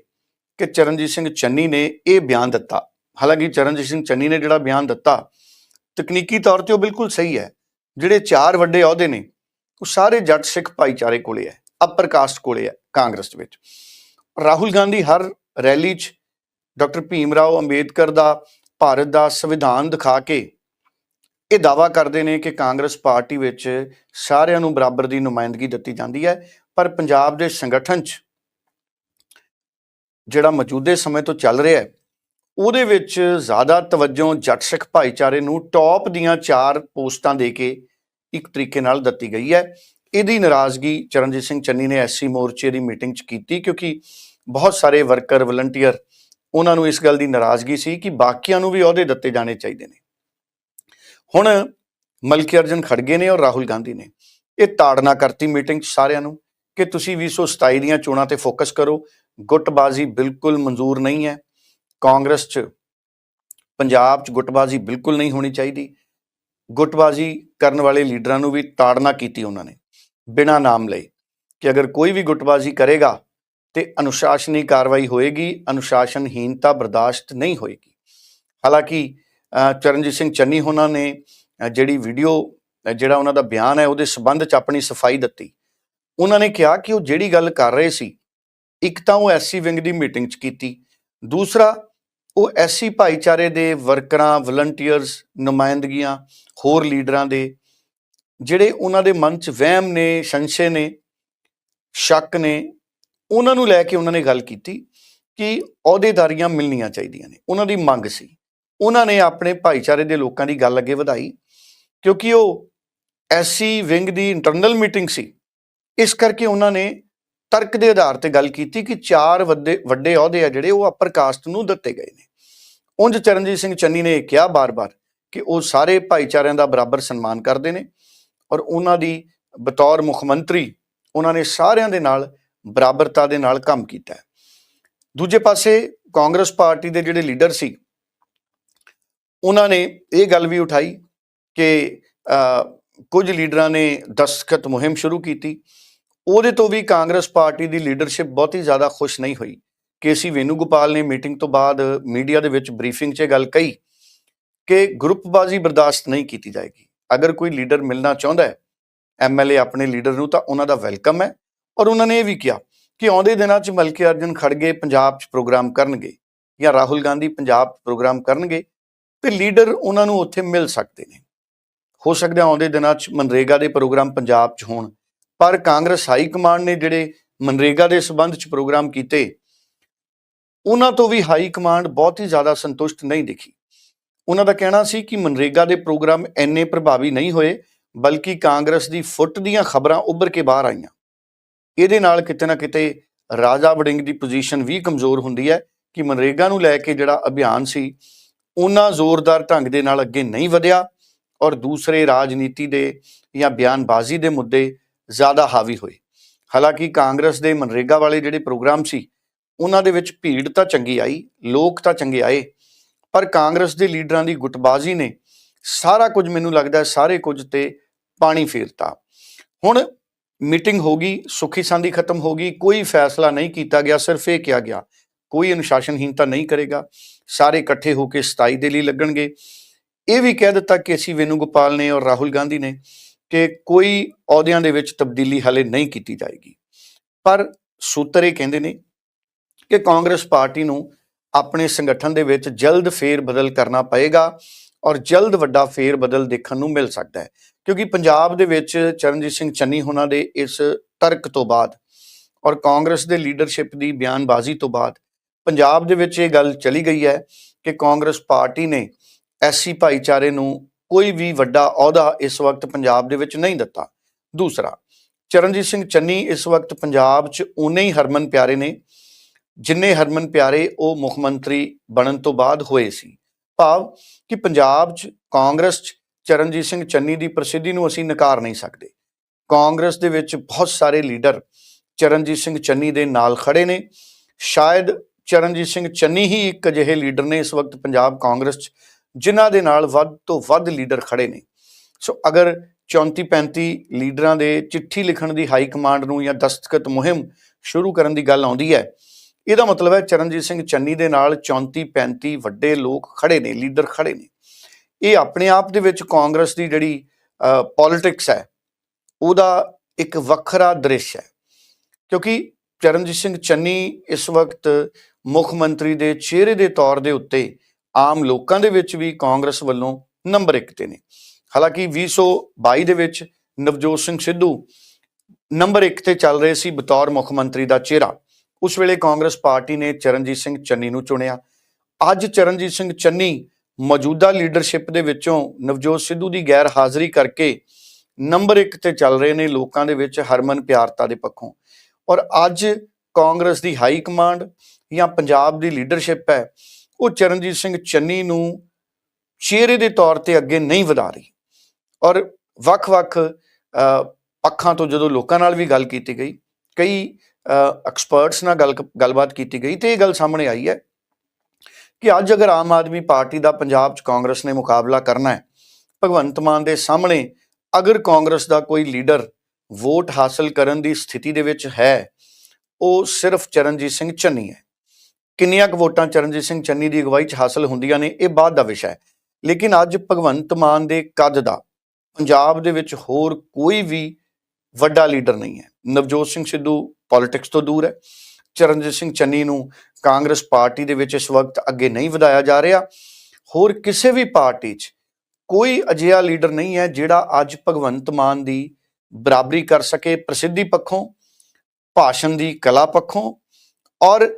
ਕਿ ਚਰਨਜੀਤ ਸਿੰਘ ਚੰਨੀ ਨੇ ਇਹ ਬਿਆਨ ਦਿੱਤਾ। ਹਾਲਾਂਕਿ ਚਰਨਜੀਤ ਸਿੰਘ ਚੰਨੀ ਨੇ ਜਿਹੜਾ ਬਿਆਨ ਦਿੱਤਾ, ਤਕਨੀਕੀ ਤੌਰ ਤੇ ਉਹ ਬਿਲਕੁਲ ਸਹੀ ਹੈ। ਜਿਹੜੇ ਚਾਰ ਵੱਡੇ ਅਹੁਦੇ ਨੇ, ਉਹ ਸਾਰੇ ਜੱਟ ਸਿੱਖ ਭਾਈਚਾਰੇ ਕੋਲੇ ਹੈ ਅਪਰ ਕਾਸਟ ਕੋਲੇ ਹੈ ਕਾਂਗਰਸ ਵਿੱਚ। ਰਾਹੁਲ ਗਾਂਧੀ ਹਰ ਰੈਲੀ 'ਚ ਡਾਕਟਰ ਭੀਮ ਰਾਓ ਅੰਬੇਦਕਰ ਦਾ, ਭਾਰਤ ਦਾ ਸੰਵਿਧਾਨ ਦਿਖਾ ਕੇ ਇਹ ਦਾਵਾ ਕਰਦੇ ਨੇ ਕਿ ਕਾਂਗਰਸ ਪਾਰਟੀ ਵਿੱਚ ਸਾਰਿਆਂ ਨੂੰ ਬਰਾਬਰ ਦੀ ਨੁਮਾਇੰਦਗੀ ਦਿੱਤੀ ਜਾਂਦੀ ਹੈ, ਪਰ ਪੰਜਾਬ ਦੇ ਸੰਗਠਨ 'ਚ ਜਿਹੜਾ ਮੌਜੂਦੇ ਸਮੇਂ ਤੋਂ ਚੱਲ ਰਿਹਾ ਹੈ, ਉਹਦੇ ਵਿੱਚ ਜ਼ਿਆਦਾ ਤਵੱਜੋ ਜੱਟ ਸਿੱਖ ਭਾਈਚਾਰੇ ਨੂੰ ਟੌਪ ਦੀਆਂ ਚਾਰ ਪੋਸਟਾਂ ਦੇ ਕੇ ਇੱਕ ਤਰੀਕੇ ਨਾਲ ਦਿੱਤੀ ਗਈ ਹੈ। ਇਹਦੀ ਨਾਰਾਜ਼ਗੀ ਚਰਨਜੀਤ ਸਿੰਘ ਚੰਨੀ ਨੇ ਐਸਸੀ ਮੋਰਚੇ ਦੀ ਮੀਟਿੰਗ 'ਚ ਕੀਤੀ ਕਿਉਂਕਿ ਬਹੁਤ ਸਾਰੇ ਵਰਕਰ ਵਲੰਟੀਅਰ ਉਹਨਾਂ ਨੂੰ ਇਸ ਗੱਲ ਦੀ ਨਾਰਾਜ਼ਗੀ ਸੀ ਕਿ ਬਾਕੀਆਂ ਨੂੰ ਵੀ ਅਹੁਦੇ ਦਿੱਤੇ ਜਾਣੇ ਚਾਹੀਦੇ ਨੇ। ਹੁਣ ਮਲਕੀ ਅਰਜਨ ਖੜਗੇ ਨੇ ਔਰ ਰਾਹੁਲ ਗਾਂਧੀ ਨੇ। ਇਹ ਤਾੜਨਾ ਕਰਤੀ ਮੀਟਿੰਗ 'ਚ ਸਾਰਿਆਂ ਨੂੰ ਕਿ ਤੁਸੀਂ 2027 ਦੀਆਂ ਚੋਣਾਂ ਤੇ ਫੋਕਸ ਕਰੋ ਗੁੱਟਬਾਜ਼ੀ ਬਿਲਕੁਲ ਮਨਜ਼ੂਰ ਨਹੀਂ ਹੈ। ਕਾਂਗਰਸ 'ਚ, ਪੰਜਾਬ 'ਚ ਗੁੱਟਬਾਜ਼ੀ ਬਿਲਕੁਲ ਨਹੀਂ ਹੋਣੀ ਚਾਹੀਦੀ। ਗੁੱਟਬਾਜ਼ੀ ਕਰਨ ਵਾਲੇ ਲੀਡਰਾਂ ਨੂੰ ਵੀ ਤਾੜਨਾ ਕੀਤੀ ਉਹਨਾਂ ਨੇ, ਬਿਨਾਂ ਨਾਮ ਲਏ। ਕਿ ਅਗਰ ਕੋਈ ਵੀ ਗੁੱਟਬਾਜ਼ੀ ਕਰੇਗਾ ਤੇ ਅਨੁਸ਼ਾਸਨੀ ਕਾਰਵਾਈ ਹੋਏਗੀ ਅਨੁਸ਼ਾਸਨਹੀਨਤਾ ਬਰਦਾਸ਼ਤ ਨਹੀਂ ਹੋਏਗੀ। ਹਾਲਾਂਕਿ ਚਰਨਜੀਤ ਸਿੰਘ ਚੰਨੀ ਉਹਨਾਂ ਨੇ ਜਿਹੜੀ ਵੀਡੀਓ ਜਿਹੜਾ ਉਹਨਾਂ ਦਾ ਬਿਆਨ ਹੈ, ਉਹਦੇ ਸਬੰਧ 'ਚ ਆਪਣੀ ਸਫ਼ਾਈ ਦਿੱਤੀ। ਉਹਨਾਂ ਨੇ ਕਿਹਾ ਕਿ ਉਹ ਜਿਹੜੀ ਗੱਲ ਕਰ ਰਹੇ ਸੀ ਇੱਕ ਤਾਂ ਉਹ ਐਸਸੀ ਵਿੰਗ ਦੀ ਮੀਟਿੰਗ 'ਚ ਕੀਤੀ। ਦੂਸਰਾ, ਉਹ ਐਸਸੀ ਭਾਈਚਾਰੇ ਦੇ ਵਰਕਰਾਂ ਵਲੰਟੀਅਰਸ ਨੁਮਾਇੰਦਗੀਆਂ, ਹੋਰ ਲੀਡਰਾਂ ਦੇ, ਜਿਹੜੇ ਉਹਨਾਂ ਦੇ ਮਨ 'ਚ ਵਹਿਮ ਨੇ, ਸੰਸ਼ੇ ਨੇ, ਸ਼ੱਕ ਨੇ, ਉਹਨਾਂ ਨੂੰ ਲੈ ਕੇ ਉਹਨਾਂ ਨੇ ਗੱਲ ਕੀਤੀ ਕਿ ਅਹੁਦੇਦਾਰੀਆਂ ਮਿਲਣੀਆਂ ਚਾਹੀਦੀਆਂ ਨੇ। ਉਹਨਾਂ ਦੀ ਮੰਗ ਸੀ। ਉਹਨਾਂ ਨੇ ਆਪਣੇ ਭਾਈਚਾਰੇ ਦੇ ਲੋਕਾਂ ਦੀ ਗੱਲ ਅੱਗੇ ਵਧਾਈ, ਕਿਉਂਕਿ ਉਹ ਐਸਸੀ ਵਿੰਗ ਦੀ ਇੰਟਰਨਲ ਮੀਟਿੰਗ ਸੀ। ਇਸ ਕਰਕੇ ਉਹਨਾਂ ਨੇ ਤਰਕ ਦੇ ਆਧਾਰ ਤੇ ਗੱਲ ਕੀਤੀ ਕਿ ਚਾਰ ਵੱਡੇ ਵੱਡੇ ਅਹੁਦੇ ਆ ਜਿਹੜੇ ਉਹ ਅਪਰ ਕਾਸਟ ਨੂੰ ਦਿੱਤੇ ਗਏ ਨੇ। ਉਂਝ ਚਰਨਜੀਤ ਸਿੰਘ ਚੰਨੀ ਨੇ ਇਹ ਕਿਹਾ ਬਾਰ-ਬਾਰ ਕਿ ਉਹ ਸਾਰੇ ਭਾਈਚਾਰਿਆਂ ਦਾ ਬਰਾਬਰ ਸਨਮਾਨ ਕਰਦੇ ਨੇ ਔਰ ਉਹਨਾਂ ਦੀ ਬਤੌਰ ਮੁੱਖ ਮੰਤਰੀ ਉਹਨਾਂ ਨੇ ਸਾਰਿਆਂ ਦੇ ਨਾਲ ਬਰਾਬਰਤਾ ਦੇ ਨਾਲ ਕੰਮ ਕੀਤਾ ਦੂਜੇ ਪਾਸੇ ਕਾਂਗਰਸ ਪਾਰਟੀ ਦੇ ਜਿਹੜੇ ਲੀਡਰ ਸੀ, ਉਹਨਾਂ ਨੇ ਇਹ ਗੱਲ ਵੀ ਉਠਾਈ ਕਿ ਕੁਝ ਲੀਡਰਾਂ ਨੇ ਦਸਤਖਤ ਮੁਹਿੰਮ ਸ਼ੁਰੂ ਕੀਤੀ ਉਹਦੇ ਤੋਂ ਵੀ ਕਾਂਗਰਸ ਪਾਰਟੀ ਦੀ ਲੀਡਰਸ਼ਿਪ ਬਹੁਤੀ ਜ਼ਿਆਦਾ ਖੁਸ਼ ਨਹੀਂ ਹੋਈ। ਕੇਸੀ ਵੈਨੂਗੋਪਾਲ ਨੇ ਮੀਟਿੰਗ ਤੋਂ ਬਾਅਦ ਮੀਡੀਆ ਦੇ ਵਿੱਚ ਬਰੀਫਿੰਗ 'ਚ ਇਹ ਗੱਲ ਕਹੀ ਕਿ ਗਰੁੱਪਬਾਜ਼ੀ ਬਰਦਾਸ਼ਤ ਨਹੀਂ ਕੀਤੀ ਜਾਏਗੀ। ਅਗਰ ਕੋਈ ਲੀਡਰ ਮਿਲਣਾ ਚਾਹੁੰਦਾ ਹੈ ਐਮਐਲਏ ਆਪਣੇ ਲੀਡਰ ਨੂੰ ਤਾਂ ਉਹਨਾਂ ਦਾ ਵੈਲਕਮ ਹੈ ਔਰ ਉਹਨਾਂ ਨੇ ਇਹ ਵੀ ਕਿਹਾ ਕਿ ਆਉਂਦੇ ਦਿਨਾਂ 'ਚ ਮਲਕੀ ਅਰਜਨ ਖੜਗੇ ਪੰਜਾਬ 'ਚ ਪ੍ਰੋਗਰਾਮ ਕਰਨਗੇ ਜਾਂ ਰਾਹੁਲ ਗਾਂਧੀ ਪੰਜਾਬ 'ਚ ਪ੍ਰੋਗਰਾਮ ਕਰਨਗੇ ਤੇ ਲੀਡਰ ਉਹਨਾਂ ਨੂੰ ਉੱਥੇ ਮਿਲ ਸਕਦੇ ਨੇ। ਹੋ ਸਕਦਾ ਆਉਂਦੇ ਦਿਨਾਂ 'ਚ ਮਨਰੇਗਾ ਦੇ ਪ੍ਰੋਗਰਾਮ ਪੰਜਾਬ 'ਚ ਹੋਣ। ਪਰ ਕਾਂਗਰਸ ਹਾਈ ਕਮਾਂਡ ਨੇ ਜਿਹੜੇ ਮਨਰੇਗਾ ਦੇ ਸਬੰਧ 'ਚ ਪ੍ਰੋਗਰਾਮ ਕੀਤੇ, ਉਹਨਾਂ ਤੋਂ ਵੀ ਹਾਈ ਕਮਾਂਡ ਬਹੁਤ ਹੀ ਜ਼ਿਆਦਾ ਸੰਤੁਸ਼ਟ ਨਹੀਂ ਦਿਖੀ। ਉਹਨਾਂ ਦਾ ਕਹਿਣਾ ਸੀ ਕਿ ਮਨਰੇਗਾ ਦੇ ਪ੍ਰੋਗਰਾਮ ਇੰਨੇ ਪ੍ਰਭਾਵੀ ਨਹੀਂ ਹੋਏ, ਬਲਕਿ ਕਾਂਗਰਸ ਦੀ ਫੁੱਟ ਦੀਆਂ ਖਬਰਾਂ ਉੱਭਰ ਕੇ ਬਾਹਰ ਆਈਆਂ। ਇਹਦੇ ਨਾਲ ਕਿਤੇ ਨਾ ਕਿਤੇ ਰਾਜਾ ਵੜਿੰਗ ਦੀ ਪੋਜੀਸ਼ਨ ਵੀ ਕਮਜ਼ੋਰ ਹੁੰਦੀ ਹੈ ਕਿ ਮਨਰੇਗਾ ਨੂੰ ਲੈ ਕੇ ਜਿਹੜਾ ਅਭਿਆਨ ਸੀ, ਉਹਨਾਂ ਜ਼ੋਰਦਾਰ ਢੰਗ ਦੇ ਨਾਲ ਅੱਗੇ ਨਹੀਂ ਵਧਿਆ ਔਰ ਦੂਸਰੇ ਰਾਜਨੀਤੀ ਦੇ ਜਾਂ ਬਿਆਨਬਾਜ਼ੀ ਦੇ ਮੁੱਦੇ ਜ਼ਿਆਦਾ ਹਾਵੀ ਹੋਏ। ਹਾਲਾਂਕਿ ਕਾਂਗਰਸ ਦੇ ਮਨਰੇਗਾ ਵਾਲੇ ਜਿਹੜੇ ਪ੍ਰੋਗਰਾਮ ਸੀ, ਉਹਨਾਂ ਦੇ ਵਿੱਚ ਭੀੜ ਤਾਂ ਚੰਗੀ ਆਈ, ਲੋਕ ਤਾਂ ਚੰਗੇ ਆਏ, ਪਰ ਕਾਂਗਰਸ ਦੇ ਲੀਡਰਾਂ ਦੀ ਗੁੱਟਬਾਜ਼ੀ ਨੇ ਸਾਰਾ ਕੁਝ ਮੈਨੂੰ ਲੱਗਦਾ ਸਾਰੇ ਕੁਝ ਤੇ ਪਾਣੀ ਫੇਰਤਾ। ਹੁਣ ਮੀਟਿੰਗ ਹੋ ਗਈ, ਸੁਖੀ ਸਾਂਦੀ ਖਤਮ ਹੋ ਗਈ, ਕੋਈ ਫੈਸਲਾ ਨਹੀਂ ਕੀਤਾ ਗਿਆ, ਸਿਰਫ ਇਹ ਕਿਹਾ ਗਿਆ, ਕੋਈ ਅਨੁਸ਼ਾਸਨਹੀਨਤਾ ਨਹੀਂ ਕਰੇਗਾ, ਸਾਰੇ ਇਕੱਠੇ ਹੋ ਕੇ 27 ਦੇ ਲਈ ਲੱਗਣਗੇ। ਇਹ ਵੀ ਕਹਿ ਦਿੱਤਾ ਕਿ ਅਸੀਂ ਵੈਨੂ ਗੋਪਾਲ ਨੇ ਔਰ ਰਾਹੁਲ ਗਾਂਧੀ ਨੇ ਕਿ ਕੋਈ ਅਹੁਦਿਆਂ ਦੇ ਵਿੱਚ ਤਬਦੀਲੀ ਹਾਲੇ ਨਹੀਂ ਕੀਤੀ ਜਾਏਗੀ। ਪਰ ਸੂਤਰ ਇਹ ਕਹਿੰਦੇ ਨੇ ਕਿ ਕਾਂਗਰਸ ਪਾਰਟੀ ਨੂੰ ਆਪਣੇ ਸੰਗਠਨ ਦੇ ਵਿੱਚ ਜਲਦ ਫੇਰ ਬਦਲ ਕਰਨਾ ਪਏਗਾ ਔਰ ਜਲਦ ਵੱਡਾ ਫੇਰ ਬਦਲ ਦੇਖਣ ਨੂੰ ਮਿਲ ਸਕਦਾ ਹੈ। ਕਿਉਂਕਿ ਪੰਜਾਬ ਦੇ ਵਿੱਚ ਚਰਨਜੀਤ ਸਿੰਘ ਚੰਨੀ ਹੋਣਾ ਦੇ ਇਸ ਤਰਕ ਤੋਂ ਬਾਅਦ ਔਰ ਕਾਂਗਰਸ ਦੇ ਲੀਡਰਸ਼ਿਪ ਦੀ ਬਿਆਨਬਾਜ਼ੀ ਤੋਂ ਬਾਅਦ ਪੰਜਾਬ ਦੇ ਵਿੱਚ ਇਹ ਗੱਲ ਚਲੀ ਗਈ ਹੈ ਕਿ ਕਾਂਗਰਸ ਪਾਰਟੀ ਨੇ ਐਸਸੀ ਭਾਈਚਾਰੇ ਨੂੰ ਕੋਈ ਵੀ ਵੱਡਾ ਅਹੁਦਾ ਇਸ ਵਕਤ ਪੰਜਾਬ ਦੇ ਵਿੱਚ ਨਹੀਂ ਦਿੱਤਾ। ਦੂਸਰਾ, ਚਰਨਜੀਤ ਸਿੰਘ ਚੰਨੀ ਇਸ ਵਕਤ ਪੰਜਾਬ 'ਚ ਉਨੇ ਹੀ ਹਰਮਨ ਪਿਆਰੇ ਨੇ, ਜਿੰਨੇ ਹਰਮਨ ਪਿਆਰੇ ਉਹ ਮੁੱਖ ਮੰਤਰੀ ਬਣਨ ਤੋਂ ਬਾਅਦ ਹੋਏ ਸੀ। ਭਾਵ ਕਿ ਪੰਜਾਬ 'ਚ, ਕਾਂਗਰਸ 'ਚ ਚਰਨਜੀਤ ਸਿੰਘ ਚੰਨੀ ਦੀ ਪ੍ਰਸਿੱਧੀ ਨੂੰ ਅਸੀਂ ਨਕਾਰ ਨਹੀਂ ਸਕਦੇ। ਕਾਂਗਰਸ ਦੇ ਵਿੱਚ ਬਹੁਤ ਸਾਰੇ ਲੀਡਰ ਚਰਨਜੀਤ ਸਿੰਘ ਚੰਨੀ ਦੇ ਨਾਲ ਖੜੇ ਨੇ। ਸ਼ਾਇਦ ਚਰਨਜੀਤ ਸਿੰਘ ਚੰਨੀ ਹੀ ਇੱਕ ਅਜਿਹੇ ਲੀਡਰ ਨੇ ਇਸ ਵਕਤ ਪੰਜਾਬ ਕਾਂਗਰਸ 'ਚ ਜਿਨ੍ਹਾਂ ਦੇ ਨਾਲ ਵੱਧ ਤੋਂ ਵੱਧ ਲੀਡਰ ਖੜੇ ਨੇ। ਸੋ ਅਗਰ 34 35 ਲੀਡਰਾਂ ਦੇ ਚਿੱਠੀ ਲਿਖਣ ਦੀ ਹਾਈ ਕਮਾਂਡ ਨੂੰ ਜਾਂ ਦਸਤਖਤ ਮੁਹਿੰਮ ਸ਼ੁਰੂ ਕਰਨ ਦੀ ਗੱਲ ਆਉਂਦੀ ਹੈ, ਇਹਦਾ ਮਤਲਬ ਹੈ ਚਰਨਜੀਤ ਸਿੰਘ ਚੰਨੀ ਦੇ ਨਾਲ 34 35 ਵੱਡੇ ਲੋਕ ਖੜੇ ਨੇ, ਲੀਡਰ ਖੜੇ ਨੇ। ਇਹ ਆਪਣੇ ਆਪ ਦੇ ਵਿੱਚ ਕਾਂਗਰਸ ਦੀ ਜਿਹੜੀ ਪੋਲਿਟਿਕਸ ਹੈ, ਉਹਦਾ ਇੱਕ ਵੱਖਰਾ ਦ੍ਰਿਸ਼ ਹੈ। ਕਿਉਂਕਿ ਚਰਨਜੀਤ ਸਿੰਘ ਚੰਨੀ ਇਸ ਵਕਤ ਮੁੱਖ ਮੰਤਰੀ ਦੇ ਚਿਹਰੇ ਦੇ ਤੌਰ ਦੇ ਉੱਤੇ ਆਮ ਲੋਕਾਂ ਦੇ ਵਿੱਚ ਵੀ ਕਾਂਗਰਸ ਵੱਲੋਂ ਨੰਬਰ 1 ਤੇ ਨੇ। ਹਾਲਾਂਕਿ 2022 ਦੇ ਵਿੱਚ ਨਵਜੋਤ ਸਿੰਘ ਸਿੱਧੂ ਨੰਬਰ 1 ਤੇ ਚੱਲ ਰਹੇ ਸੀ ਬਤੌਰ ਮੁੱਖ ਮੰਤਰੀ ਦਾ ਚਿਹਰਾ। ਉਸ ਵੇਲੇ ਕਾਂਗਰਸ ਪਾਰਟੀ ਨੇ ਚਰਨਜੀਤ ਸਿੰਘ ਚੰਨੀ ਨੂੰ ਚੁਣਿਆ। ਅੱਜ ਚਰਨਜੀਤ ਸਿੰਘ ਚੰਨੀ ਮੌਜੂਦਾ ਲੀਡਰਸ਼ਿਪ ਦੇ ਵਿੱਚੋਂ ਨਵਜੋਤ ਸਿੱਧੂ ਦੀ ਗੈਰ ਹਾਜ਼ਰੀ ਕਰਕੇ ਨੰਬਰ 1 ਤੇ ਚੱਲ ਰਹੇ ਨੇ ਲੋਕਾਂ ਦੇ ਵਿੱਚ ਹਰਮਨ ਪਿਆਰਤਾ ਦੇ ਪੱਖੋਂ। ਔਰ ਅੱਜ ਕਾਂਗਰਸ ਦੀ ਹਾਈ ਕਮਾਂਡ ਜਾਂ ਪੰਜਾਬ ਦੀ ਲੀਡਰਸ਼ਿਪ ਹੈ ਉਹ ਚਰਨਜੀਤ ਸਿੰਘ ਚੰਨੀ ਨੂੰ ਚਿਹਰੇ ਦੇ ਤੌਰ ਤੇ ਅੱਗੇ ਨਹੀਂ ਵਧਾ ਰਹੀ। ਔਰ ਵੱਖ-ਵੱਖ ਅ, ਪੱਖਾਂ ਤੋਂ ਜਦੋਂ ਲੋਕਾਂ ਨਾਲ ਵੀ ਗੱਲ ਕੀਤੀ ਗਈ ਕਈ ਐਕਸਪਰਟਸ ਨਾਲ ਗੱਲ ਗੱਲਬਾਤ ਕੀਤੀ ਗਈ ਤੇ ਇਹ ਗੱਲ ਸਾਹਮਣੇ ਆਈ ਹੈ ਕਿ ਅੱਜ ਅਗਰ ਆਮ ਆਦਮੀ ਪਾਰਟੀ ਦਾ ਪੰਜਾਬ 'ਚ ਕਾਂਗਰਸ ਨੇ ਮੁਕਾਬਲਾ ਕਰਨਾ ਹੈ ਭਗਵੰਤ ਮਾਨ ਦੇ ਸਾਹਮਣੇ ਅਗਰ ਕਾਂਗਰਸ ਦਾ ਕੋਈ ਲੀਡਰ ਵੋਟ ਹਾਸਲ ਕਰਨ ਦੀ ਸਥਿਤੀ ਦੇ ਵਿੱਚ ਹੈ ਉਹ ਸਿਰਫ ਚਰਨਜੀਤ ਸਿੰਘ ਚੰਨੀ ਹੈ। ਕਿੰਨੀਆਂ ਕੁ ਵੋਟਾਂ ਚਰਨਜੀਤ ਸਿੰਘ ਚੰਨੀ ਦੀ ਅਗਵਾਈ 'ਚ ਹਾਸਲ ਹੁੰਦੀਆਂ ਨੇ, ਇਹ ਬਾਅਦ ਦਾ ਵਿਸ਼ਾ ਹੈ। ਲੇਕਿਨ ਅੱਜ ਭਗਵੰਤ ਮਾਨ ਦੇ ਕੱਦ ਦਾ ਪੰਜਾਬ ਦੇ ਵਿੱਚ ਹੋਰ ਕੋਈ ਵੀ ਵੱਡਾ ਲੀਡਰ ਨਹੀਂ ਹੈ। ਨਵਜੋਤ ਸਿੰਘ ਸਿੱਧੂ ਪੋਲਿਟਿਕਸ ਤੋਂ ਦੂਰ ਹੈ। ਚਰਨਜੀਤ ਸਿੰਘ ਚੰਨੀ ਨੂੰ ਕਾਂਗਰਸ ਪਾਰਟੀ ਦੇ ਵਿੱਚ ਇਸ ਵਕਤ ਅੱਗੇ ਨਹੀਂ ਵਧਾਇਆ ਜਾ ਰਿਹਾ। ਹੋਰ ਕਿਸੇ ਵੀ ਪਾਰਟੀ 'ਚ ਕੋਈ ਅਜਿਹਾ ਲੀਡਰ ਨਹੀਂ ਹੈ ਜਿਹੜਾ ਅੱਜ ਭਗਵੰਤ ਮਾਨ ਦੀ ਬਰਾਬਰੀ ਕਰ ਸਕੇ। ਪ੍ਰਸਿੱਧੀ ਪੱਖੋਂ, ਭਾਸ਼ਣ ਦੀ ਕਲਾ ਪੱਖੋਂ ਔਰ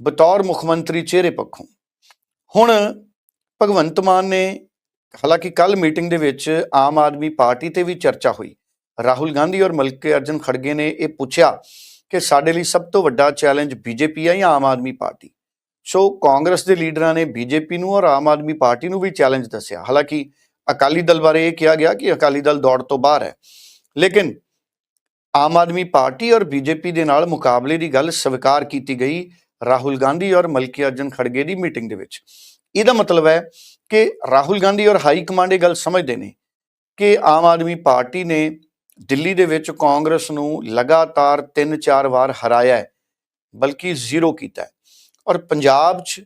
ਬਤੌਰ ਮੁੱਖ ਮੰਤਰੀ ਚਿਹਰੇ ਪੱਖੋਂ। ਹੁਣ ਭਗਵੰਤ ਮਾਨ ਨੇ, ਹਾਲਾਂਕਿ ਕੱਲ ਮੀਟਿੰਗ ਦੇ ਵਿੱਚ ਆਮ ਆਦਮੀ ਪਾਰਟੀ ਤੇ ਵੀ ਚਰਚਾ ਹੋਈ। ਰਾਹੁਲ ਗਾਂਧੀ ਔਰ ਮਲਕੇ ਅਰਜਨ ਖੜਗੇ ਨੇ ਇਹ ਪੁੱਛਿਆ ਕਿ ਸਾਡੇ ਲਈ ਸਭ ਤੋਂ ਵੱਡਾ ਚੈਲੰਜ ਬੀਜੇਪੀ ਹੈ ਜਾਂ ਆਮ ਆਦਮੀ ਪਾਰਟੀ? ਸੋ ਕਾਂਗਰਸ ਦੇ ਲੀਡਰਾਂ ਨੇ ਬੀਜੇਪੀ ਨੂੰ ਔਰ ਆਮ ਆਦਮੀ ਪਾਰਟੀ ਨੂੰ ਵੀ ਚੈਲੰਜ ਦੱਸਿਆ। ਹਾਲਾਂਕਿ ਅਕਾਲੀ ਦਲ ਬਾਰੇ ਇਹ ਕਿਹਾ ਗਿਆ ਕਿ ਅਕਾਲੀ ਦਲ ਦੌੜ ਤੋਂ ਬਾਹਰ ਹੈ। ਲੇਕਿਨ ਆਮ ਆਦਮੀ ਪਾਰਟੀ ਔਰ ਬੀਜੇਪੀ ਦੇ ਨਾਲ ਮੁਕਾਬਲੇ ਦੀ ਗੱਲ ਸਵੀਕਾਰ ਕੀਤੀ ਗਈ ਰਾਹੁਲ ਗਾਂਧੀ ਔਰ ਮਲਕੀ ਅਰਜਨ ਖੜਗੇ ਦੀ ਮੀਟਿੰਗ ਦੇ ਵਿੱਚ। ਇਹਦਾ ਮਤਲਬ ਹੈ ਕਿ ਰਾਹੁਲ ਗਾਂਧੀ ਔਰ ਹਾਈ ਕਮਾਂਡ ਇਹ ਗੱਲ ਸਮਝਦੇ ਨੇ ਕਿ ਆਮ ਆਦਮੀ ਪਾਰਟੀ ਨੇ ਦਿੱਲੀ ਦੇ ਵਿੱਚ ਕਾਂਗਰਸ ਨੂੰ ਲਗਾਤਾਰ 3-4 ਵਾਰ ਹਰਾਇਆ ਹੈ, ਬਲਕਿ ਜ਼ੀਰੋ ਕੀਤਾ ਹੈ। ਔਰ ਪੰਜਾਬ 'ਚ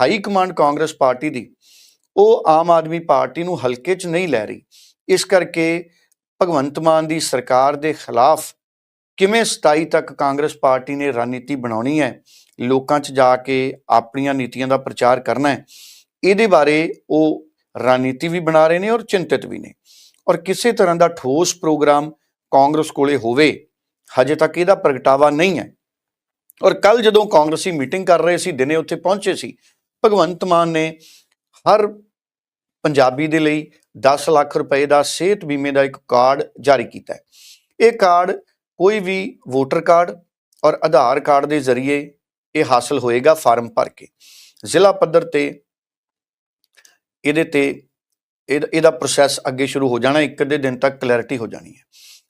ਹਾਈ ਕਮਾਂਡ ਕਾਂਗਰਸ ਪਾਰਟੀ ਦੀ ਉਹ ਆਮ ਆਦਮੀ ਪਾਰਟੀ ਨੂੰ ਹਲਕੇ 'ਚ ਨਹੀਂ ਲੈ ਰਹੀ। ਇਸ ਕਰਕੇ ਭਗਵੰਤ ਮਾਨ ਦੀ ਸਰਕਾਰ ਦੇ ਖਿਲਾਫ ਕਿਵੇਂ 27 ਤੱਕ ਕਾਂਗਰਸ ਪਾਰਟੀ ਨੇ ਰਣਨੀਤੀ ਬਣਾਉਣੀ ਹੈ ਲੋਕਾਂ 'ਚ ਜਾ ਕੇ ਆਪਣੀਆਂ ਨੀਤੀਆਂ ਦਾ ਪ੍ਰਚਾਰ ਕਰਨਾ ਹੈ। ਇਹਦੇ ਬਾਰੇ ਉਹ ਰਣਨੀਤੀ ਵੀ ਬਣਾ ਰਹੇ ਨੇ ਔਰ ਚਿੰਤਿਤ ਵੀ ਨੇ। ਔਰ ਕਿਸੇ ਤਰ੍ਹਾਂ ਦਾ ਠੋਸ ਪ੍ਰੋਗਰਾਮ ਕਾਂਗਰਸ ਕੋਲੇ ਹੋਵੇ, ਹਜੇ ਤੱਕ ਇਹਦਾ ਪ੍ਰਗਟਾਵਾ ਨਹੀਂ ਹੈ। ਔਰ ਕੱਲ ਜਦੋਂ ਕਾਂਗਰਸੀ ਮੀਟਿੰਗ ਕਰ ਰਹੇ ਸੀ, ਦਿਨੇ ਉੱਥੇ ਪਹੁੰਚੇ ਸੀ, ਭਗਵੰਤ ਮਾਨ ਨੇ ਹਰ ਪੰਜਾਬੀ ਦੇ ਲਈ 10 ਲੱਖ ਰੁਪਏ ਦਾ ਸਿਹਤ ਬੀਮੇ ਦਾ ਇੱਕ ਕਾਰਡ ਜਾਰੀ ਕੀਤਾ ਹੈ। ਇਹ ਕਾਰਡ ਕੋਈ ਵੀ ਵੋਟਰ ਕਾਰਡ ਔਰ ਆਧਾਰ ਕਾਰਡ ਦੇ ਜ਼ਰੀਏ ਇਹ ਹਾਸਲ ਹੋਏਗਾ ਫਾਰਮ ਭਰ ਕੇ। ਜ਼ਿਲ੍ਹਾ ਪੱਧਰ ਤੇ ਇਹਦੇ ਤੇ ਇਹਦਾ ਇਹਦਾ ਪ੍ਰੋਸੈਸ ਅੱਗੇ ਸ਼ੁਰੂ ਹੋ ਜਾਣਾ, ਇੱਕ ਅੱਧੇ ਦਿਨ ਤੱਕ ਕਲੈਰਿਟੀ ਹੋ ਜਾਣੀ ਹੈ।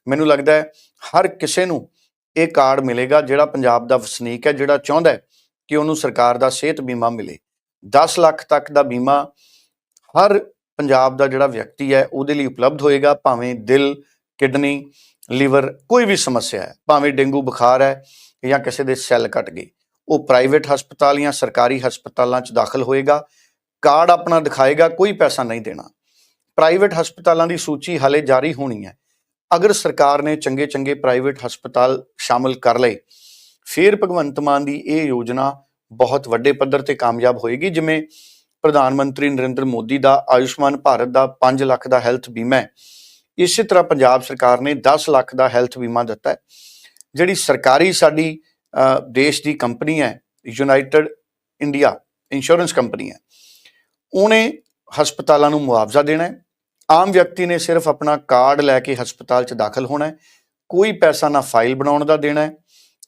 ਮੈਨੂੰ ਲੱਗਦਾ ਹੈ ਹਰ ਕਿਸੇ ਨੂੰ ਇਹ ਕਾਰਡ ਮਿਲੇਗਾ ਜਿਹੜਾ ਪੰਜਾਬ ਦਾ ਵਸਨੀਕ ਹੈ, ਜਿਹੜਾ ਚਾਹੁੰਦਾ ਹੈ ਕਿ ਉਹਨੂੰ ਸਰਕਾਰ ਦਾ ਸਿਹਤ ਬੀਮਾ ਮਿਲੇ। 10 ਲੱਖ ਤੱਕ ਦਾ ਬੀਮਾ ਹਰ ਪੰਜਾਬ ਦਾ ਜਿਹੜਾ ਵਿਅਕਤੀ ਹੈ, ਉਹਦੇ ਲਈ ਉਪਲਬਧ ਹੋਏਗਾ, ਭਾਵੇਂ ਦਿਲ, ਕਿਡਨੀ, ਲੀਵਰ, ਕੋਈ ਵੀ ਸਮੱਸਿਆ ਹੈ, ਭਾਵੇਂ ਡੇਂਗੂ ਬੁਖਾਰ ਹੈ ਜਾਂ ਕਿਸੇ ਦੇ ਸੈੱਲ ਕੱਟ ਗਏ। ਉਹ ਪ੍ਰਾਈਵੇਟ ਹਸਪਤਾਲ ਜਾਂ ਸਰਕਾਰੀ ਹਸਪਤਾਲਾਂ 'ਚ ਦਾਖਲ ਹੋਏਗਾ। ਕਾਰਡ ਆਪਣਾ ਦਿਖਾਏਗਾ, ਕੋਈ ਪੈਸਾ ਨਹੀਂ ਦੇਣਾ। ਪ੍ਰਾਈਵੇਟ ਹਸਪਤਾਲਾਂ ਦੀ ਸੂਚੀ ਹਾਲੇ ਜਾਰੀ ਹੋਣੀ ਹੈ। ਅਗਰ ਸਰਕਾਰ ਨੇ ਚੰਗੇ ਚੰਗੇ ਪ੍ਰਾਈਵੇਟ ਹਸਪਤਾਲ ਸ਼ਾਮਲ ਕਰ ਲਏ, ਫਿਰ ਭਗਵੰਤ ਮਾਨ ਦੀ ਇਹ ਯੋਜਨਾ ਬਹੁਤ ਵੱਡੇ ਪੱਧਰ ਤੇ ਕਾਮਯਾਬ ਹੋਏਗੀ, ਜਿਵੇਂ ਪ੍ਰਧਾਨ ਮੰਤਰੀ ਨਰਿੰਦਰ ਮੋਦੀ ਦਾ ਆਯੁਸ਼ਮਾਨ ਭਾਰਤ ਦਾ 5 ਲੱਖ ਦਾ ਹੈਲਥ ਬੀਮਾ ਹੈ। ਇਸੇ ਤਰ੍ਹਾਂ ਪੰਜਾਬ ਸਰਕਾਰ ਨੇ 10 ਲੱਖ ਦਾ ਹੈਲਥ ਬੀਮਾ ਦਿੱਤਾ ਹੈ, ਜਿਹੜੀ ਸਰਕਾਰੀ ਸਾਡੀ ਦੇਸ਼ ਦੀ ਕੰਪਨੀ ਹੈ ਯੂਨਾਈਟਿਡ ਇੰਡੀਆ ਇੰਸ਼ੋਰੈਂਸ ਕੰਪਨੀ ਹੈ। ਉਹਨੇ ਹਸਪਤਾਲਾਂ ਨੂੰ ਮੁਆਵਜ਼ਾ ਦੇਣਾ ਹੈ। ਆਮ ਵਿਅਕਤੀ ਨੇ ਸਿਰਫ ਆਪਣਾ ਕਾਰਡ ਲੈ ਕੇ ਹਸਪਤਾਲ 'ਚ ਦਾਖਲ ਹੋਣਾ ਹੈ। ਕੋਈ ਪੈਸਾ ਨਾ ਫਾਈਲ ਬਣਾਉਣ ਦਾ ਦੇਣਾ ਹੈ,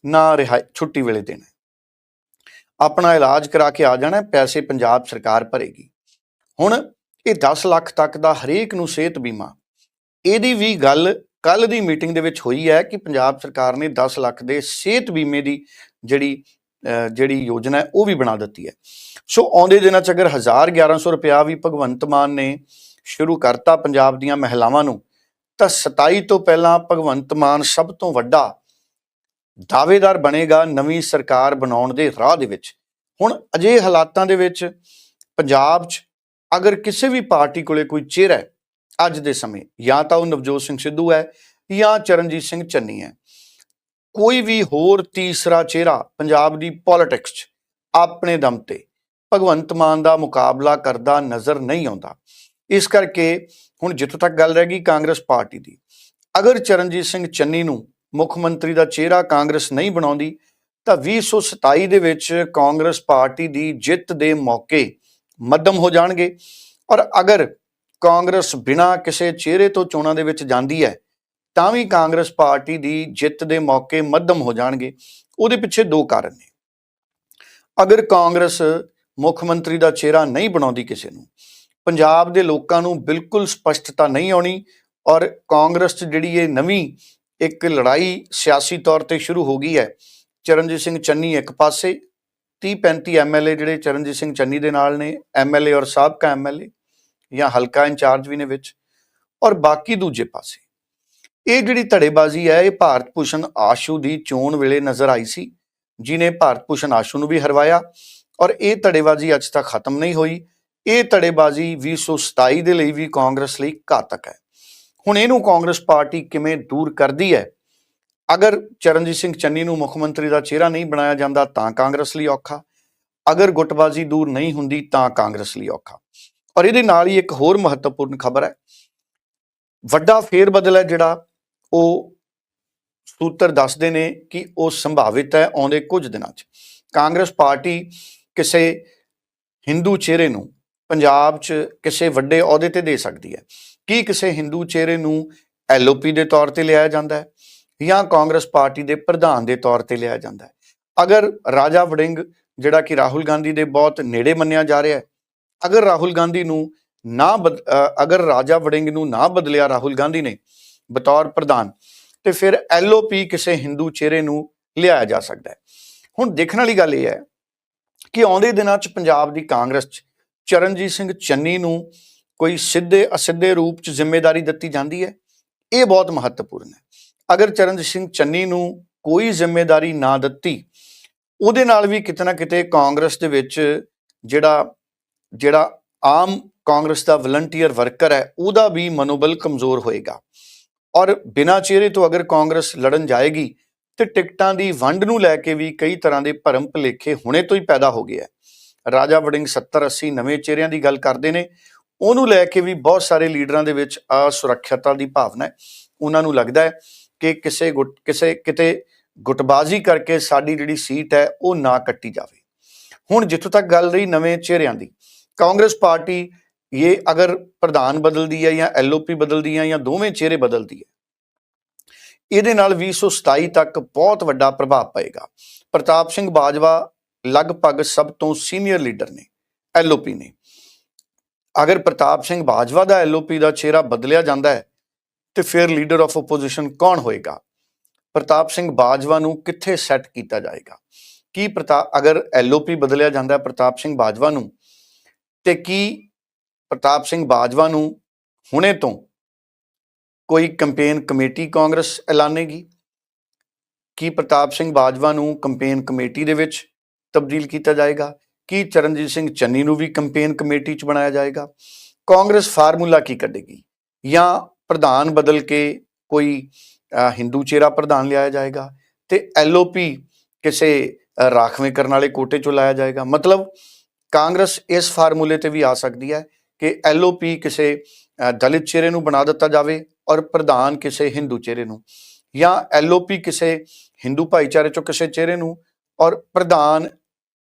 ਨਾ ਰਿਹਾਈ, ਛੁੱਟੀ ਵੇਲੇ ਦੇਣਾ ਹੈ। ਆਪਣਾ ਇਲਾਜ ਕਰਾ ਕੇ ਆ ਜਾਣਾ ਪੈਸੇ ਪੰਜਾਬ ਸਰਕਾਰ ਭਰੇਗੀ। ਹੁਣ ਇਹ 10 ਲੱਖ ਤੱਕ ਦਾ ਹਰੇਕ ਨੂੰ ਸਿਹਤ ਬੀਮਾ। ਇਹਦੀ ਵੀ ਗੱਲ ਕੱਲ ਦੀ ਮੀਟਿੰਗ ਦੇ ਵਿੱਚ ਹੋਈ ਹੈ ਕਿ ਪੰਜਾਬ ਸਰਕਾਰ ਨੇ 10 ਲੱਖ ਦੇ ਸਿਹਤ ਬੀਮੇ ਦੀ ਜਿਹੜੀ ਜਿਹੜੀ ਯੋਜਨਾ ਹੈ, ਉਹ ਵੀ ਬਣਾ ਦਿੱਤੀ ਹੈ। ਸੋ ਆਉਂਦੇ ਦਿਨਾਂ 'ਚ ਅਗਰ 1000 1100 ਰੁਪਿਆ ਵੀ ਭਗਵੰਤ ਮਾਨ ਨੇ ਸ਼ੁਰੂ ਕਰਤਾ ਪੰਜਾਬ ਦੀਆਂ ਮਹਿਲਾਵਾਂ ਨੂੰ, ਤਾਂ 27 ਤੋਂ ਪਹਿਲਾਂ ਭਗਵੰਤ ਮਾਨ ਸਭ ਤੋਂ ਵੱਡਾ ਦਾਅਵੇਦਾਰ ਬਣੇਗਾ ਨਵੀਂ ਸਰਕਾਰ ਬਣਾਉਣ ਦੇ ਰਾਹ ਦੇ ਵਿੱਚ। ਹੁਣ ਅਜੇ ਹਾਲਾਤਾਂ ਦੇ ਵਿੱਚ ਪੰਜਾਬ 'ਚ ਅਗਰ ਕਿਸੇ ਵੀ ਪਾਰਟੀ ਕੋਲੇ ਕੋਈ ਚਿਹਰਾ ਹੈ ਅੱਜ ਦੇ ਸਮੇਂ। ਜਾਂ ਤਾਂ ਉਹ ਨਵਜੋਤ ਸਿੰਘ ਸਿੱਧੂ ਹੈ, ਜਾਂ ਚਰਨਜੀਤ ਸਿੰਘ ਚੰਨੀ ਹੈ। ਕੋਈ ਵੀ ਹੋਰ ਤੀਸਰਾ ਚਿਹਰਾ ਪੰਜਾਬ ਦੀ ਪੋਲਿਟਿਕਸ 'ਚ ਆਪਣੇ ਦਮ ਤੇ ਭਗਵੰਤ ਮਾਨ ਦਾ ਮੁਕਾਬਲਾ ਕਰਦਾ ਨਜ਼ਰ ਨਹੀਂ ਆਉਂਦਾ। ਇਸ ਕਰਕੇ ਹੁਣ ਜਿੱਥੋਂ ਤੱਕ ਗੱਲ ਰਹਿ ਗਈ ਕਾਂਗਰਸ ਪਾਰਟੀ ਦੀ, ਅਗਰ ਚਰਨਜੀਤ ਸਿੰਘ ਚੰਨੀ ਨੂੰ ਮੁੱਖ ਮੰਤਰੀ ਦਾ ਚਿਹਰਾ ਕਾਂਗਰਸ ਨਹੀਂ ਬਣਾਉਂਦੀ, ਤਾਂ 2027 ਦੇ ਵਿੱਚ ਕਾਂਗਰਸ ਪਾਰਟੀ ਦੀ ਜਿੱਤ ਦੇ ਮੌਕੇ ਮੱਧਮ ਹੋ ਜਾਣਗੇ। ਔਰ ਅਗਰ ਕਾਂਗਰਸ ਬਿਨਾਂ ਕਿਸੇ ਚਿਹਰੇ ਤੋਂ ਚੋਣਾਂ ਦੇ ਵਿੱਚ ਜਾਂਦੀ ਹੈ, ਤਾਂ ਵੀ ਕਾਂਗਰਸ ਪਾਰਟੀ ਦੀ ਜਿੱਤ ਦੇ ਮੌਕੇ ਮੱਧਮ ਹੋ ਜਾਣਗੇ। ਉਹਦੇ ਪਿੱਛੇ ਦੋ ਕਾਰਨ ਨੇ। ਅਗਰ ਕਾਂਗਰਸ ਮੁੱਖ ਮੰਤਰੀ ਦਾ ਚਿਹਰਾ ਨਹੀਂ ਬਣਾਉਂਦੀ ਕਿਸੇ ਨੂੰ, ਪੰਜਾਬ ਦੇ ਲੋਕਾਂ ਨੂੰ ਬਿਲਕੁਲ ਸਪਸ਼ਟਤਾ ਨਹੀਂ ਆਉਣੀ ਔਰ ਕਾਂਗਰਸ 'ਚ ਜਿਹੜੀ ਇਹ ਨਵੀਂ ਇੱਕ ਲੜਾਈ ਸਿਆਸੀ ਤੌਰ ਤੇ ਸ਼ੁਰੂ ਹੋ ਗਈ ਹੈ, ਚਰਨਜੀਤ ਸਿੰਘ ਚੰਨੀ ਇੱਕ ਪਾਸੇ 30 35 ਐਮਐਲਏ ਜਿਹੜੇ ਚਰਨਜੀਤ ਸਿੰਘ ਚੰਨੀ ਦੇ ਨਾਲ ਨੇ ਐਮਐਲਏ ਔਰ ਸਾਬਕਾ ਐਮਐਲਏ ਜਾਂ ਹਲਕਾ ਇੰਚਾਰਜ ਵੀ ਨੇ ਵਿੱਚ, ਔਰ ਬਾਕੀ ਦੂਜੇ ਪਾਸੇ। ਇਹ ਜਿਹੜੀ ਧੜੇਬਾਜ਼ੀ ਹੈ, ਇਹ ਭਾਰਤ ਭੂਸ਼ਣ ਆਸ਼ੂ ਦੀ ਚੋਣ ਵੇਲੇ ਨਜ਼ਰ ਆਈ ਸੀ, ਜਿਨੇ ਭਾਰਤ ਭੂਸ਼ਣ ਆਸ਼ੂ ਨੂੰ ਵੀ ਹਰਵਾਇਆ, ਔਰ ਇਹ ਧੜੇਬਾਜ਼ੀ ਅੱਜ ਤੱਕ ਖਤਮ ਨਹੀਂ ਹੋਈ। ਇਹ ਧੜੇਬਾਜ਼ੀ 2027 ਦੇ ਲਈ ਵੀ ਕਾਂਗਰਸ ਲਈ ਘਾਤਕ ਹੈ। ਹੁਣ ਇਹਨੂੰ ਕਾਂਗਰਸ ਪਾਰਟੀ ਕਿਵੇਂ ਦੂਰ ਕਰਦੀ ਹੈ? ਅਗਰ ਚਰਨਜੀਤ ਸਿੰਘ ਚੰਨੀ ਨੂੰ ਮੁੱਖ ਮੰਤਰੀ ਦਾ ਚਿਹਰਾ ਨਹੀਂ ਬਣਾਇਆ ਜਾਂਦਾ ਤਾਂ ਕਾਂਗਰਸ ਲਈ ਔਖਾ। ਅਗਰ ਗੁੱਟਬਾਜ਼ੀ ਦੂਰ ਨਹੀਂ ਹੁੰਦੀ ਤਾਂ ਕਾਂਗਰਸ ਲਈ ਔਖਾ। ਔਰ ਇਹਦੇ ਨਾਲ ਹੀ ਇੱਕ ਹੋਰ ਮਹੱਤਵਪੂਰਨ ਖਬਰ ਹੈ। ਵੱਡਾ ਫੇਰ ਬਦਲ ਹੈ ਜਿਹੜਾ ਉਹ ਸੂਤਰ ਦੱਸਦੇ ਨੇ ਕਿ ਉਹ ਸੰਭਾਵਿਤ ਹੈ ਆਉਂਦੇ ਕੁਝ ਦਿਨਾਂ 'ਚ। ਕਾਂਗਰਸ ਪਾਰਟੀ ਕਿਸੇ ਹਿੰਦੂ ਚਿਹਰੇ ਨੂੰ ਪੰਜਾਬ 'ਚ ਕਿਸੇ ਵੱਡੇ ਅਹੁਦੇ ਤੇ ਦੇ ਸਕਦੀ ਹੈ। ਕੀ ਕਿਸੇ ਹਿੰਦੂ ਚਿਹਰੇ ਨੂੰ ਐਲਓਪੀ ਦੇ ਤੌਰ ਤੇ ਲਿਆਇਆ ਜਾਂਦਾ ਹੈ ਜਾਂ ਕਾਂਗਰਸ ਪਾਰਟੀ ਦੇ ਪ੍ਰਧਾਨ ਦੇ ਤੌਰ ਤੇ ਲਿਆਇਆ ਜਾਂਦਾ ਹੈ? ਅਗਰ ਰਾਜਾ ਵੜਿੰਗ, ਜਿਹੜਾ ਕਿ ਰਾਹੁਲ ਗਾਂਧੀ ਦੇ ਬਹੁਤ ਨੇੜੇ ਮੰਨਿਆ ਜਾ ਰਿਹਾ ਹੈ ਅਗਰ ਰਾਹੁਲ ਗਾਂਧੀ ਨੂੰ ਨਾ ਬਦ- ਅਗਰ ਰਾਜਾ ਵੜਿੰਗ ਨੂੰ ਨਾ ਬਦਲਿਆ ਰਾਹੁਲ ਗਾਂਧੀ ਨੇ, ਬਤੌਰ ਪ੍ਰਧਾਨ, ਤੇ ਫਿਰ ਐਲਓਪੀ ਕਿਸੇ ਹਿੰਦੂ ਚਿਹਰੇ ਨੂੰ ਲਿਆਇਆ ਜਾ ਸਕਦਾ ਹੈ। ਹੁਣ ਦੇਖਣ ਵਾਲੀ ਗੱਲ ਇਹ ਹੈ ਕਿ ਆਉਂਦੇ ਦਿਨਾਂ 'ਚ ਪੰਜਾਬ ਦੀ ਕਾਂਗਰਸ 'ਚ ਚਰਨਜੀਤ ਸਿੰਘ ਚੰਨੀ ਨੂੰ ਕੋਈ ਸਿੱਧੇ ਅਸਿੱਧੇ ਰੂਪ 'ਚ ਜ਼ਿੰਮੇਵਾਰੀ ਦਿੱਤੀ ਜਾਂਦੀ ਹੈ? ਇਹ ਬਹੁਤ ਮਹੱਤਵਪੂਰਨ ਹੈ। ਅਗਰ ਚਰਨਜੀਤ ਸਿੰਘ ਚੰਨੀ ਨੂੰ ਕੋਈ ਜ਼ਿੰਮੇਵਾਰੀ ਨਾ ਦਿੱਤੀ, ਉਹਦੇ ਨਾਲ ਵੀ ਕਿਤੇ ਨਾ ਕਿਤੇ ਕਾਂਗਰਸ ਦੇ ਵਿੱਚ ਜਿਹੜਾ ਜਿਹੜਾ ਆਮ ਕਾਂਗਰਸ ਦਾ ਵਲੰਟੀਅਰ ਵਰਕਰ ਹੈ, ਉਹਦਾ ਵੀ ਮਨੋਬਲ ਕਮਜ਼ੋਰ ਹੋਏਗਾ। ਔਰ ਬਿਨਾਂ ਚਿਹਰੇ ਤੋਂ ਅਗਰ ਕਾਂਗਰਸ ਲੜਨ ਜਾਏਗੀ, ਤੇ ਟਿਕਟਾਂ ਦੀ ਵੰਡ ਨੂੰ ਲੈ ਕੇ ਵੀ ਕਈ ਤਰ੍ਹਾਂ ਦੇ ਭਰਮ ਭੁਲੇਖੇ ਹੁਣੇ ਤੋਂ ਹੀ ਪੈਦਾ ਹੋ ਗਏ ਹੈ। ਰਾਜਾ ਵੜਿੰਗ 70 80 ਨਵੇਂ ਚਿਹਰਿਆਂ ਦੀ ਗੱਲ ਕਰਦੇ ਨੇ, ਉਹਨੂੰ ਲੈ ਕੇ ਵੀ ਬਹੁਤ ਸਾਰੇ ਲੀਡਰਾਂ ਦੇ ਵਿੱਚ ਅਸੁਰੱਖਿਅਤਾ ਦੀ ਭਾਵਨਾ ਹੈ। ਉਹਨਾਂ ਨੂੰ ਲੱਗਦਾ ਹੈ ਕਿ ਕਿਸੇ ਗੁੱਟ, ਕਿਸੇ, ਕਿਤੇ ਗੁੱਟਬਾਜ਼ੀ ਕਰਕੇ ਸਾਡੀ ਜਿਹੜੀ ਸੀਟ ਹੈ, ਉਹ ਨਾ ਕੱਟੀ ਜਾਵੇ। ਹੁਣ ਜਿੱਥੋਂ ਤੱਕ ਗੱਲ ਰਹੀ ਨਵੇਂ ਚਿਹਰਿਆਂ ਦੀ ਕਾਂਗਰਸ ਪਾਰਟੀ ਇਹ ਅਗਰ ਪ੍ਰਧਾਨ ਬਦਲਦੀ ਹੈ ਜਾਂ ਐਲਓਪੀ ਬਦਲਦੀ ਹੈ ਜਾਂ ਦੋਵੇਂ ਚਿਹਰੇ ਬਦਲਦੀ ਹੈ, ਇਹਦੇ ਨਾਲ 2027 ਤੱਕ ਬਹੁਤ ਵੱਡਾ ਪ੍ਰਭਾਵ ਪਏਗਾ। ਪ੍ਰਤਾਪ ਸਿੰਘ ਬਾਜਵਾ ਲਗਭਗ ਸਭ ਤੋਂ ਸੀਨੀਅਰ ਲੀਡਰ ਨੇ, ਐਲਓਪੀ ਨੇ। ਅਗਰ ਪ੍ਰਤਾਪ ਸਿੰਘ ਬਾਜਵਾ ਦਾ ਐਲਓਪੀ ਦਾ ਚਿਹਰਾ ਬਦਲਿਆ ਜਾਂਦਾ ਹੈ, ਤੇ ਫਿਰ ਲੀਡਰ ਆਫ ਆਪੋਜੀਸ਼ਨ ਕੌਣ ਹੋਏਗਾ? ਪ੍ਰਤਾਪ ਸਿੰਘ ਬਾਜਵਾ ਨੂੰ ਕਿੱਥੇ ਸੈੱਟ ਕੀਤਾ ਜਾਏਗਾ? ਕੀ ਪ੍ਰਤਾਪ ਅਗਰ ਐਲਓਪੀ ਬਦਲਿਆ ਜਾਂਦਾ ਪ੍ਰਤਾਪ ਸਿੰਘ ਬਾਜਵਾ ਨੂੰ ਤੇ ਕੀ ਪ੍ਰਤਾਪ ਸਿੰਘ ਬਾਜਵਾ ਨੂੰ ਹੁਣੇ ਤੋਂ ਕੋਈ ਕੈਂਪੇਨ ਕਮੇਟੀ ਕਾਂਗਰਸ ਐਲਾਨੇਗੀ? ਕੀ ਪ੍ਰਤਾਪ ਸਿੰਘ ਬਾਜਵਾ ਨੂੰ ਕੈਂਪੇਨ ਕਮੇਟੀ ਦੇ ਵਿੱਚ ਤਬਦੀਲ ਕੀਤਾ ਜਾਏਗਾ? ਕੀ ਚਰਨਜੀਤ ਸਿੰਘ ਚੰਨੀ ਨੂੰ ਵੀ ਕੈਂਪੇਨ ਕਮੇਟੀ 'ਚ ਬਣਾਇਆ ਜਾਏਗਾ? ਕਾਂਗਰਸ ਫਾਰਮੂਲਾ ਕੀ ਕੱਢੇਗੀ? ਜਾਂ ਪ੍ਰਧਾਨ ਬਦਲ ਕੇ ਕੋਈ ਹਿੰਦੂ ਚਿਹਰਾ ਪ੍ਰਧਾਨ ਲਿਆਇਆ ਜਾਏਗਾ ਤੇ ਐਲਓਪੀ ਕਿਸੇ ਰਾਖਵੇਂ ਕਰਨ ਵਾਲੇ ਕੋਟੇ 'ਚੋਂ ਲਾਇਆ ਜਾਏਗਾ? ਮਤਲਬ ਕਾਂਗਰਸ ਇਸ ਫਾਰਮੂਲੇ ਤੇ ਵੀ ਆ ਸਕਦੀ ਹੈ ਕਿ ਐਲਓਪੀ ਕਿਸੇ ਦਲਿਤ ਚਿਹਰੇ ਨੂੰ ਬਣਾ ਦਿੱਤਾ ਜਾਵੇ ਔਰ ਪ੍ਰਧਾਨ ਕਿਸੇ ਹਿੰਦੂ ਚਿਹਰੇ ਨੂੰ ਜਾਂ ਐਲਓਪੀ ਕਿਸੇ ਹਿੰਦੂ ਭਾਈਚਾਰੇ ਚੋਂ ਕਿਸੇ ਚਿਹਰੇ ਨੂੰ ਔਰ ਪ੍ਰਧਾਨ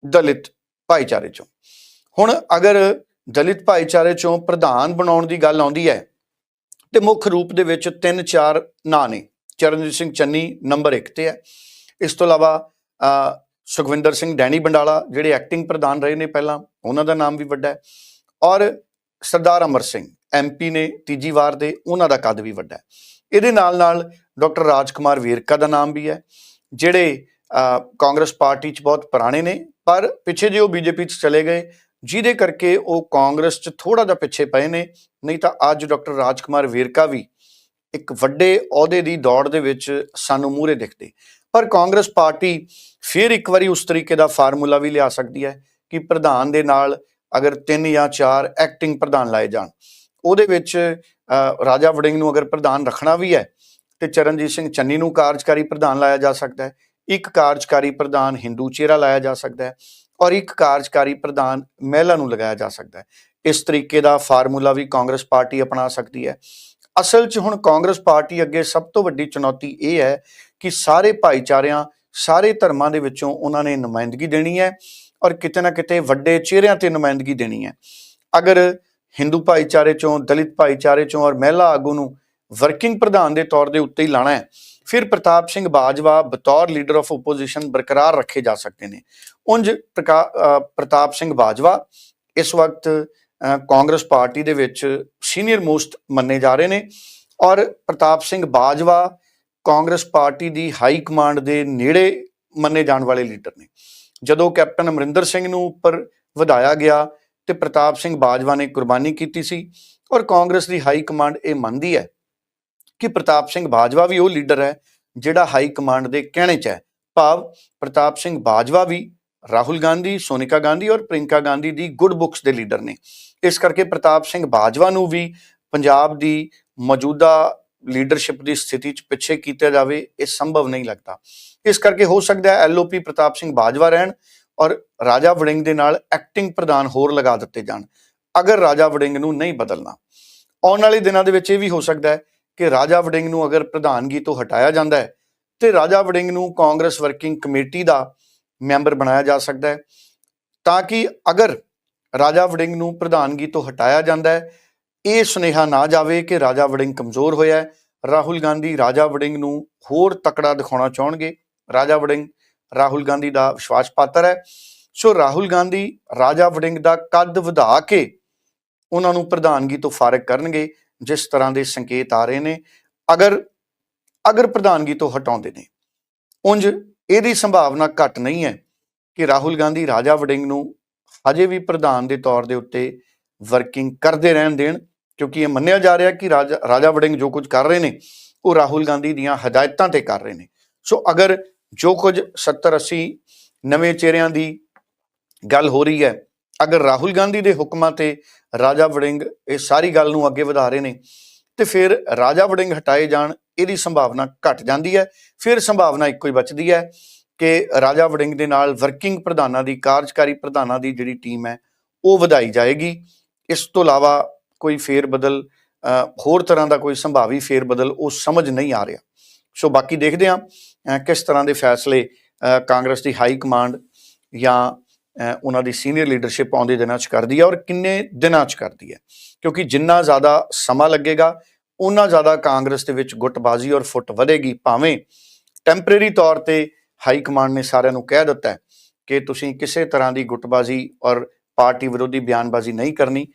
ਦਲਿਤ ਭਾਈਚਾਰੇ ਚੋਂ। ਹੁਣ ਅਗਰ ਦਲਿਤ ਭਾਈਚਾਰੇ ਚੋਂ ਪ੍ਰਧਾਨ ਬਣਾਉਣ ਦੀ ਗੱਲ ਆਉਂਦੀ ਹੈ ਤੇ ਮੁੱਖ ਰੂਪ ਦੇ ਵਿੱਚ ਤਿੰਨ ਚਾਰ ਨਾਂ ਨੇ। ਚਰਨਜੀਤ ਸਿੰਘ ਚੰਨੀ ਨੰਬਰ 1 ਤੇ ਹੈ। ਇਸ ਤੋਂ ਇਲਾਵਾ ਸੁਖਵਿੰਦਰ ਸਿੰਘ ਡੈਣੀ ਬੰਡਾਲਾ ਜਿਹੜੇ ਐਕਟਿੰਗ ਪ੍ਰਧਾਨ ਰਹੇ ਨੇ ਪਹਿਲਾਂ, ਉਹਨਾਂ ਦਾ ਨਾਮ ਵੀ ਵੱਡਾ ਹੈ ਔਰ ਸਰਦਾਰ ਅਮਰ ਸਿੰਘ ਐਮਪੀ ਨੇ ਤੀਜੀ ਵਾਰ ਦੇ ਉਹਨਾਂ ਦਾ ਕੱਦ ਵੀ ਵੱਡਾ ਹੈ। ਇਹਦੇ ਨਾਲ ਨਾਲ ਡਾਕਟਰ ਰਾਜਕੁਮਾਰ ਵੇਰਕਾ ਦਾ ਨਾਮ ਵੀ ਹੈ, ਜਿਹੜੇ ਕਾਂਗਰਸ ਪਾਰਟੀ 'ਚ ਬਹੁਤ ਪੁਰਾਣੇ ਨੇ, ਪਰ ਪਿੱਛੇ ਜੇ ਉਹ ਬੀਜੇਪੀ 'ਚ ਚਲੇ ਗਏ, ਜਿਹਦੇ ਕਰਕੇ ਉਹ ਕਾਂਗਰਸ 'ਚ ਥੋੜਾ ਜਿਹਾ ਪਿੱਛੇ ਪਏ ਨੇ, ਨਹੀਂ ਤਾਂ ਅੱਜ ਡਾਕਟਰ ਰਾਜਕੁਮਾਰ ਵੇਰਕਾ ਵੀ ਇੱਕ ਵੱਡੇ ਅਹੁਦੇ ਦੀ ਦੌੜ ਦੇ ਵਿੱਚ ਸਾਨੂੰ ਮੂਹਰੇ ਦਿਖਦੇ। ਪਰ ਕਾਂਗਰਸ ਪਾਰਟੀ ਫਿਰ ਇੱਕ ਵਾਰੀ ਉਸ ਤਰੀਕੇ ਦਾ ਫਾਰਮੂਲਾ ਵੀ ਲਿਆ ਸਕਦੀ ਹੈ ਕਿ ਪ੍ਰਧਾਨ ਦੇ ਨਾਲ ਅਗਰ ਤਿੰਨ ਜਾਂ ਚਾਰ ਐਕਟਿੰਗ ਪ੍ਰਧਾਨ ਲਾਏ ਜਾਣ। ਉਹਦੇ ਵਿੱਚ ਰਾਜਾ ਵੜਿੰਗ ਨੂੰ ਅਗਰ ਪ੍ਰਧਾਨ ਰੱਖਣਾ ਵੀ ਹੈ ਤੇ ਚਰਨਜੀਤ ਸਿੰਘ ਚੰਨੀ ਨੂੰ ਕਾਰਜਕਾਰੀ ਪ੍ਰਧਾਨ ਲਾਇਆ ਜਾ ਸਕਦਾ ਹੈ, ਇੱਕ ਕਾਰਜਕਾਰੀ ਪ੍ਰਧਾਨ ਹਿੰਦੂ ਚਿਹਰਾ ਲਾਇਆ ਜਾ ਸਕਦਾ ਹੈ ਔਰ ਇੱਕ ਕਾਰਜਕਾਰੀ ਪ੍ਰਧਾਨ ਮਹਿਲਾ ਨੂੰ ਲਗਾਇਆ ਜਾ ਸਕਦਾ ਹੈ। ਇਸ ਤਰੀਕੇ ਦਾ ਫਾਰਮੂਲਾ ਵੀ ਕਾਂਗਰਸ ਪਾਰਟੀ ਅਪਣਾ ਸਕਦੀ ਹੈ। ਅਸਲ 'ਚ ਹੁਣ ਕਾਂਗਰਸ ਪਾਰਟੀ ਅੱਗੇ ਸਭ ਤੋਂ ਵੱਡੀ ਚੁਣੌਤੀ ਇਹ ਹੈ ਕਿ ਸਾਰੇ ਭਾਈਚਾਰਿਆਂ, ਸਾਰੇ ਧਰਮਾਂ ਦੇ ਵਿੱਚੋਂ ਉਹਨਾਂ ਨੇ ਨੁਮਾਇੰਦਗੀ ਦੇਣੀ ਹੈ ਔਰ ਕਿਤੇ ਨਾ ਕਿਤੇ ਵੱਡੇ ਚਿਹਰਿਆਂ ਤੇ ਨੁਮਾਇੰਦਗੀ ਦੇਣੀ ਹੈ। ਅਗਰ ਹਿੰਦੂ ਭਾਈਚਾਰੇ ਚੋਂ, ਦਲਿਤ ਭਾਈਚਾਰੇ ਚੋਂ ਔਰ ਮਹਿਲਾ ਆਗੂ ਨੂੰ ਵਰਕਿੰਗ ਪ੍ਰਧਾਨ ਦੇ ਤੌਰ ਦੇ ਉੱਤੇ ਹੀ ਲਾਣਾ ਹੈ, ਫਿਰ ਪ੍ਰਤਾਪ ਸਿੰਘ ਬਾਜਵਾ ਬਤੌਰ ਲੀਡਰ ਆਫ ਆਪੋਜੀਸ਼ਨ ਬਰਕਰਾਰ ਰੱਖੇ ਜਾ ਸਕਦੇ ਨੇ। ਉਂਝ ਪ੍ਰਕਾ- ਪ੍ਰਤਾਪ ਸਿੰਘ ਬਾਜਵਾ ਇਸ ਵਕਤ ਕਾਂਗਰਸ ਪਾਰਟੀ ਦੇ ਵਿੱਚ ਸੀਨੀਅਰ ਮੋਸਟ ਮੰਨੇ ਜਾ ਰਹੇ ਨੇ ਔਰ ਪ੍ਰਤਾਪ ਸਿੰਘ ਬਾਜਵਾ ਕਾਂਗਰਸ ਪਾਰਟੀ ਦੀ ਹਾਈ ਕਮਾਂਡ ਦੇ ਨੇੜੇ ਮੰਨੇ ਜਾਣ ਵਾਲੇ ਲੀਡਰ ਨੇ। ਜਦੋਂ ਕੈਪਟਨ ਅਮਰਿੰਦਰ ਸਿੰਘ ਨੂੰ ਉੱਪਰ ਵਧਾਇਆ ਗਿਆ ਤੇ ਪ੍ਰਤਾਪ ਸਿੰਘ ਬਾਜਵਾ ਨੇ ਕੁਰਬਾਨੀ ਕੀਤੀ ਸੀ ਔਰ ਕਾਂਗਰਸ ਦੀ ਹਾਈ ਕਮਾਂਡ ਇਹ ਮੰਨਦੀ ਹੈ ਕਿ ਪ੍ਰਤਾਪ ਸਿੰਘ ਬਾਜਵਾ ਵੀ ਉਹ ਲੀਡਰ ਹੈ ਜਿਹੜਾ ਹਾਈ ਕਮਾਂਡ ਦੇ ਕਹਿਣੇ 'ਚ ਹੈ। ਭਾਵ ਪ੍ਰਤਾਪ ਸਿੰਘ ਬਾਜਵਾ ਵੀ ਰਾਹੁਲ ਗਾਂਧੀ, ਸੋਨਿਕਾ ਗਾਂਧੀ ਔਰ ਪ੍ਰਿੰਕਾ ਗਾਂਧੀ ਦੀ ਗੁੱਡ ਬੁੱਕਸ ਦੇ ਲੀਡਰ ਨੇ। ਇਸ ਕਰਕੇ ਪ੍ਰਤਾਪ ਸਿੰਘ ਬਾਜਵਾ ਨੂੰ ਵੀ ਪੰਜਾਬ ਦੀ ਮੌਜੂਦਾ ਲੀਡਰਸ਼ਿਪ ਦੀ ਸਥਿਤੀ 'ਚ ਪਿੱਛੇ ਕੀਤਾ ਜਾਵੇ, ਇਹ ਸੰਭਵ ਨਹੀਂ ਲੱਗਦਾ। ਇਸ ਕਰਕੇ ਹੋ ਸਕਦਾ ਹੈ ਐਲਓਪੀ ਪ੍ਰਤਾਪ ਸਿੰਘ ਬਾਜਵਾ ਰਹਿਣ ਔਰ ਰਾਜਾ ਵੜਿੰਗ ਦੇ ਨਾਲ ਐਕਟਿੰਗ ਪ੍ਰਧਾਨ ਹੋਰ ਲਗਾ ਦਿੱਤੇ ਜਾਣ। ਅਗਰ ਰਾਜਾ ਵੜਿੰਗ ਨੂੰ ਨਹੀਂ ਬਦਲਣਾ, ਆਉਣ ਵਾਲੇ ਦਿਨਾਂ ਦੇ ਵਿੱਚ ਇਹ ਵੀ ਹੋ ਸਕਦਾ ਹੈ ਕਿ ਰਾਜਾ ਵੜਿੰਗ ਨੂੰ ਅਗਰ ਪ੍ਰਧਾਨਗੀ ਤੋਂ ਹਟਾਇਆ ਜਾਂਦਾ ਹੈ, ਤੇ ਰਾਜਾ ਵੜਿੰਗ ਨੂੰ ਕਾਂਗਰਸ ਵਰਕਿੰਗ ਕਮੇਟੀ ਦਾ ਮੈਂਬਰ ਬਣਾਇਆ ਜਾ ਸਕਦਾ ਹੈ। ਤਾਂ ਕਿ ਅਗਰ ਰਾਜਾ ਵੜਿੰਗ ਨੂੰ ਪ੍ਰਧਾਨਗੀ ਤੋਂ ਹਟਾਇਆ ਜਾਂਦਾ ਹੈ, ਇਹ ਸੁਨੇਹਾ ਨਾ ਜਾਵੇ ਕਿ ਰਾਜਾ ਵੜਿੰਗ ਕਮਜ਼ੋਰ ਹੋਇਆ ਹੈ। ਰਾਹੁਲ ਗਾਂਧੀ ਰਾਜਾ ਵੜਿੰਗ ਨੂੰ ਹੋਰ ਤਕੜਾ ਦਿਖਾਉਣਾ ਚਾਹਣਗੇ। ਰਾਜਾ ਵੜਿੰਗ ਰਾਹੁਲ ਗਾਂਧੀ ਦਾ ਵਿਸ਼ਵਾਸ ਪਾਤਰ ਹੈ। ਸੋ ਰਾਹੁਲ ਗਾਂਧੀ ਰਾਜਾ ਵੜਿੰਗ ਦਾ ਕੱਦ ਵਧਾ ਕੇ ਉਹਨਾਂ ਨੂੰ ਪ੍ਰਧਾਨਗੀ ਤੋਂ ਫਾਰਗ ਕਰਨਗੇ, ਜਿਸ ਤਰ੍ਹਾਂ ਦੇ ਸੰਕੇਤ ਆ ਰਹੇ ਨੇ। ਅਗਰ ਅਗਰ ਪ੍ਰਧਾਨਗੀ ਤੋਂ ਹਟਾਉਂਦੇ ਨੇ, ਉਂਝ ਇਹਦੀ ਸੰਭਾਵਨਾ ਘੱਟ ਨਹੀਂ ਹੈ ਕਿ ਰਾਹੁਲ ਗਾਂਧੀ ਰਾਜਾ ਵੜਿੰਗ ਨੂੰ ਹਜੇ ਵੀ ਪ੍ਰਧਾਨ ਦੇ ਤੌਰ ਦੇ ਉੱਤੇ ਵਰਕਿੰਗ ਕਰਦੇ ਰਹਿਣ ਦੇਣ, ਕਿਉਂਕਿ ਇਹ ਮੰਨਿਆ ਜਾ ਰਿਹਾ ਕਿ ਰਾਜਾ ਰਾਜਾ ਵੜਿੰਗ ਜੋ ਕੁਝ ਕਰ ਰਹੇ ਨੇ, ਉਹ ਰਾਹੁਲ ਗਾਂਧੀ ਦੀਆਂ ਹਦਾਇਤਾਂ ਤੇ ਕਰ ਰਹੇ ਨੇ। ਸੋ ਅਗਰ ਜੋ ਕੁਝ 70 80 ਨਵੇਂ ਚਿਹਰਿਆਂ ਦੀ ਗੱਲ ਹੋ ਰਹੀ ਹੈ, ਅਗਰ ਰਾਹੁਲ ਗਾਂਧੀ ਦੇ ਹੁਕਮਾਂ ਤੇ ਰਾਜਾ ਵੜਿੰਗ ਇਹ ਸਾਰੀ ਗੱਲ ਨੂੰ ਅੱਗੇ ਵਧਾ ਰਹੇ ਨੇ ਤੇ ਫਿਰ ਰਾਜਾ ਵੜਿੰਗ ਹਟਾਏ ਜਾਣ, ਇਹਦੀ ਸੰਭਾਵਨਾ ਘਟ ਜਾਂਦੀ ਹੈ। ਫਿਰ ਸੰਭਾਵਨਾ ਇੱਕੋ ਹੀ ਬਚਦੀ ਹੈ ਕਿ ਰਾਜਾ ਵੜਿੰਗ ਦੇ ਨਾਲ ਵਰਕਿੰਗ ਪ੍ਰਧਾਨਾਂ ਦੀ, ਕਾਰਜਕਾਰੀ ਪ੍ਰਧਾਨਾਂ ਦੀ ਜਿਹੜੀ ਟੀਮ ਹੈ, ਉਹ ਵਧਾਈ ਜਾਏਗੀ। ਇਸ ਤੋਂ ਇਲਾਵਾ ਕੋਈ ਫੇਰ ਬਦਲ ਹੋਰ ਤਰ੍ਹਾਂ ਦਾ ਕੋਈ ਸੰਭਾਵੀ ਫੇਰ ਬਦਲ ਉਹ ਸਮਝ ਨਹੀਂ ਆ ਰਿਹਾ। ਸੋ ਬਾਕੀ ਦੇਖਦੇ ਹਾਂ ਕਿਸ ਤਰ੍ਹਾਂ ਦੇ ਫੈਸਲੇ ਕਾਂਗਰਸ ਦੀ ਹਾਈ ਕਮਾਂਡ ਜਾਂ ਉਹਨਾਂ ਦੀ ਸੀਨੀਅਰ ਲੀਡਰਸ਼ਿਪ ਆਉਂਦੇ ਦਿਨਾਂ 'ਚ ਕਰਦੀ ਹੈ ਔਰ ਕਿੰਨੇ ਦਿਨਾਂ 'ਚ ਕਰਦੀ ਹੈ ਕਿਉਂਕਿ ਜਿੰਨਾ ਜ਼ਿਆਦਾ ਸਮਾਂ ਲੱਗੇਗਾ ਉਨਾ ਜ਼ਿਆਦਾ ਕਾਂਗਰਸ ਦੇ ਵਿੱਚ ਗੁੱਟਬਾਜ਼ੀ ਔਰ ਫੁੱਟ ਵਧੇਗੀ। ਭਾਵੇਂ ਟੈਂਪਰੇਰੀ ਤੌਰ ਤੇ ਹਾਈ ਕਮਾਂਡ ਨੇ ਸਾਰਿਆਂ ਨੂੰ ਕਹਿ ਦਿੱਤਾ ਹੈ ਕਿ ਤੁਸੀਂ ਕਿਸੇ ਤਰ੍ਹਾਂ ਦੀ ਗੁੱਟਬਾਜ਼ੀ ਔਰ ਪਾਰਟੀ ਵਿਰੋਧੀ ਬਿਆਨਬਾਜ਼ੀ ਨਹੀਂ ਕਰਨੀ,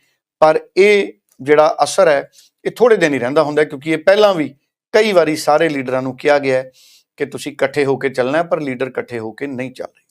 ਪਰ ਇਹ ਜਿਹੜਾ ਅਸਰ ਹੈ, ਇਹ ਥੋੜੇ ਦਿਨ ਹੀ ਰਹਿੰਦਾ ਹੁੰਦਾ ਕਿਉਂਕਿ ਇਹ ਪਹਿਲਾਂ ਵੀ ਕਈ ਵਾਰੀ ਸਾਰੇ ਲੀਡਰਾਂ ਨੂੰ ਕਿਹਾ ਗਿਆ ਹੈ ਕਿ ਤੁਸੀਂ ਇਕੱਠੇ ਹੋ ਕੇ ਚੱਲਣਾ ਪਰ ਲੀਡਰ ਇਕੱਠੇ ਹੋ ਕੇ ਨਹੀਂ ਚੱਲ ਰਹੇ।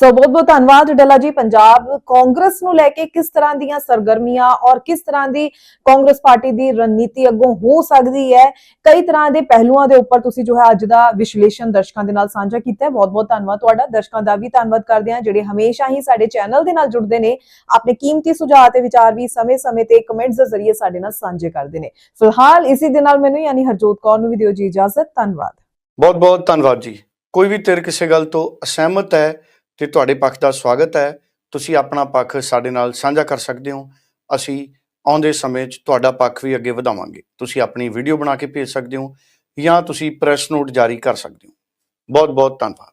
ਸੋ ਬਹੁਤ ਬਹੁਤ ਧੰਨਵਾਦ ਡੱਲਾ ਜੀ। ਪੰਜਾਬ ਕਾਂਗਰਸ ਨੂੰ ਲੈ ਕੇ ਕਿਸ ਤਰ੍ਹਾਂ ਦੀਆਂ ਸਰਗਰਮੀਆਂ ਔਰ ਕਿਸ ਤਰ੍ਹਾਂ ਦੀ ਕਾਂਗਰਸ ਪਾਰਟੀ ਦੀ ਰਣਨੀਤੀ ਅੱਗੋਂ ਹੋ ਸਕਦੀ ਹੈ, ਕਈ ਤਰ੍ਹਾਂ ਦੇ ਪਹਿਲੂਆਂ ਦੇ ਉੱਪਰ ਤੁਸੀਂ ਜੋ ਹੈ ਅੱਜ ਦਾ ਵਿਸ਼ਲੇਸ਼ਣ ਦਰਸ਼ਕਾਂ ਦੇ ਨਾਲ ਸਾਂਝਾ ਕੀਤਾ ਹੈ। ਬਹੁਤ ਬਹੁਤ ਧੰਨਵਾਦ ਤੁਹਾਡਾ। ਦਰਸ਼ਕਾਂ ਦਾ ਵੀ ਧੰਨਵਾਦ ਕਰਦੇ ਹਾਂ, ਜਿਹੜੇ ਹਮੇਸ਼ਾ ਹੀ ਸਾਡੇ ਚੈਨਲ ਦੇ ਨਾਲ ਜੁੜਦੇ ਨੇ, ਆਪਣੇ ਕੀਮਤੀ ਸੁਝਾਅ ਤੇ ਵਿਚਾਰ ਵੀ ਸਮੇਂ-ਸਮੇਂ ਤੇ ਕਮੈਂਟਸ ਦੇ ਜ਼ਰੀਏ ਸਾਡੇ ਨਾਲ ਸਾਂਝੇ ਕਰਦੇ ਨੇ। ਫਿਲਹਾਲ ਇਸੇ ਦੇ ਨਾਲ ਮੈਨੂੰ ਯਾਨੀ ਹਰਜੋਤ ਕੌਰ ਨੂੰ ਵੀ ਦਿਓ ਜੀ ਇਜਾਜ਼ਤ। ਧੰਨਵਾਦ। ਬਹੁਤ ਬਹੁਤ ਧੰਨਵਾਦ ਜੀ। ਕੋਈ ਵੀ ਧਿਰ ਕਿਸੇ ਗੱਲ ਤੋਂ ਅਸਹਿਮਤ ਹੈ ਤੇ ਤੁਹਾਡੇ ਪੱਖ ਦਾ ਸਵਾਗਤ ਹੈ। ਤੁਸੀਂ ਆਪਣਾ ਪੱਖ ਸਾਡੇ ਨਾਲ ਸਾਂਝਾ ਕਰ ਸਕਦੇ ਹੋ। ਅਸੀਂ ਆਉਂਦੇ ਸਮੇਂ 'ਚ ਤੁਹਾਡਾ ਪੱਖ ਵੀ ਅੱਗੇ ਵਧਾਵਾਂਗੇ। ਤੁਸੀਂ ਆਪਣੀ ਵੀਡੀਓ ਬਣਾ ਕੇ ਭੇਜ ਸਕਦੇ ਹੋ ਜਾਂ ਤੁਸੀਂ ਪ੍ਰੈਸ ਨੋਟ ਜਾਰੀ ਕਰ ਸਕਦੇ ਹੋ। ਬਹੁਤ ਬਹੁਤ ਧੰਨਵਾਦ।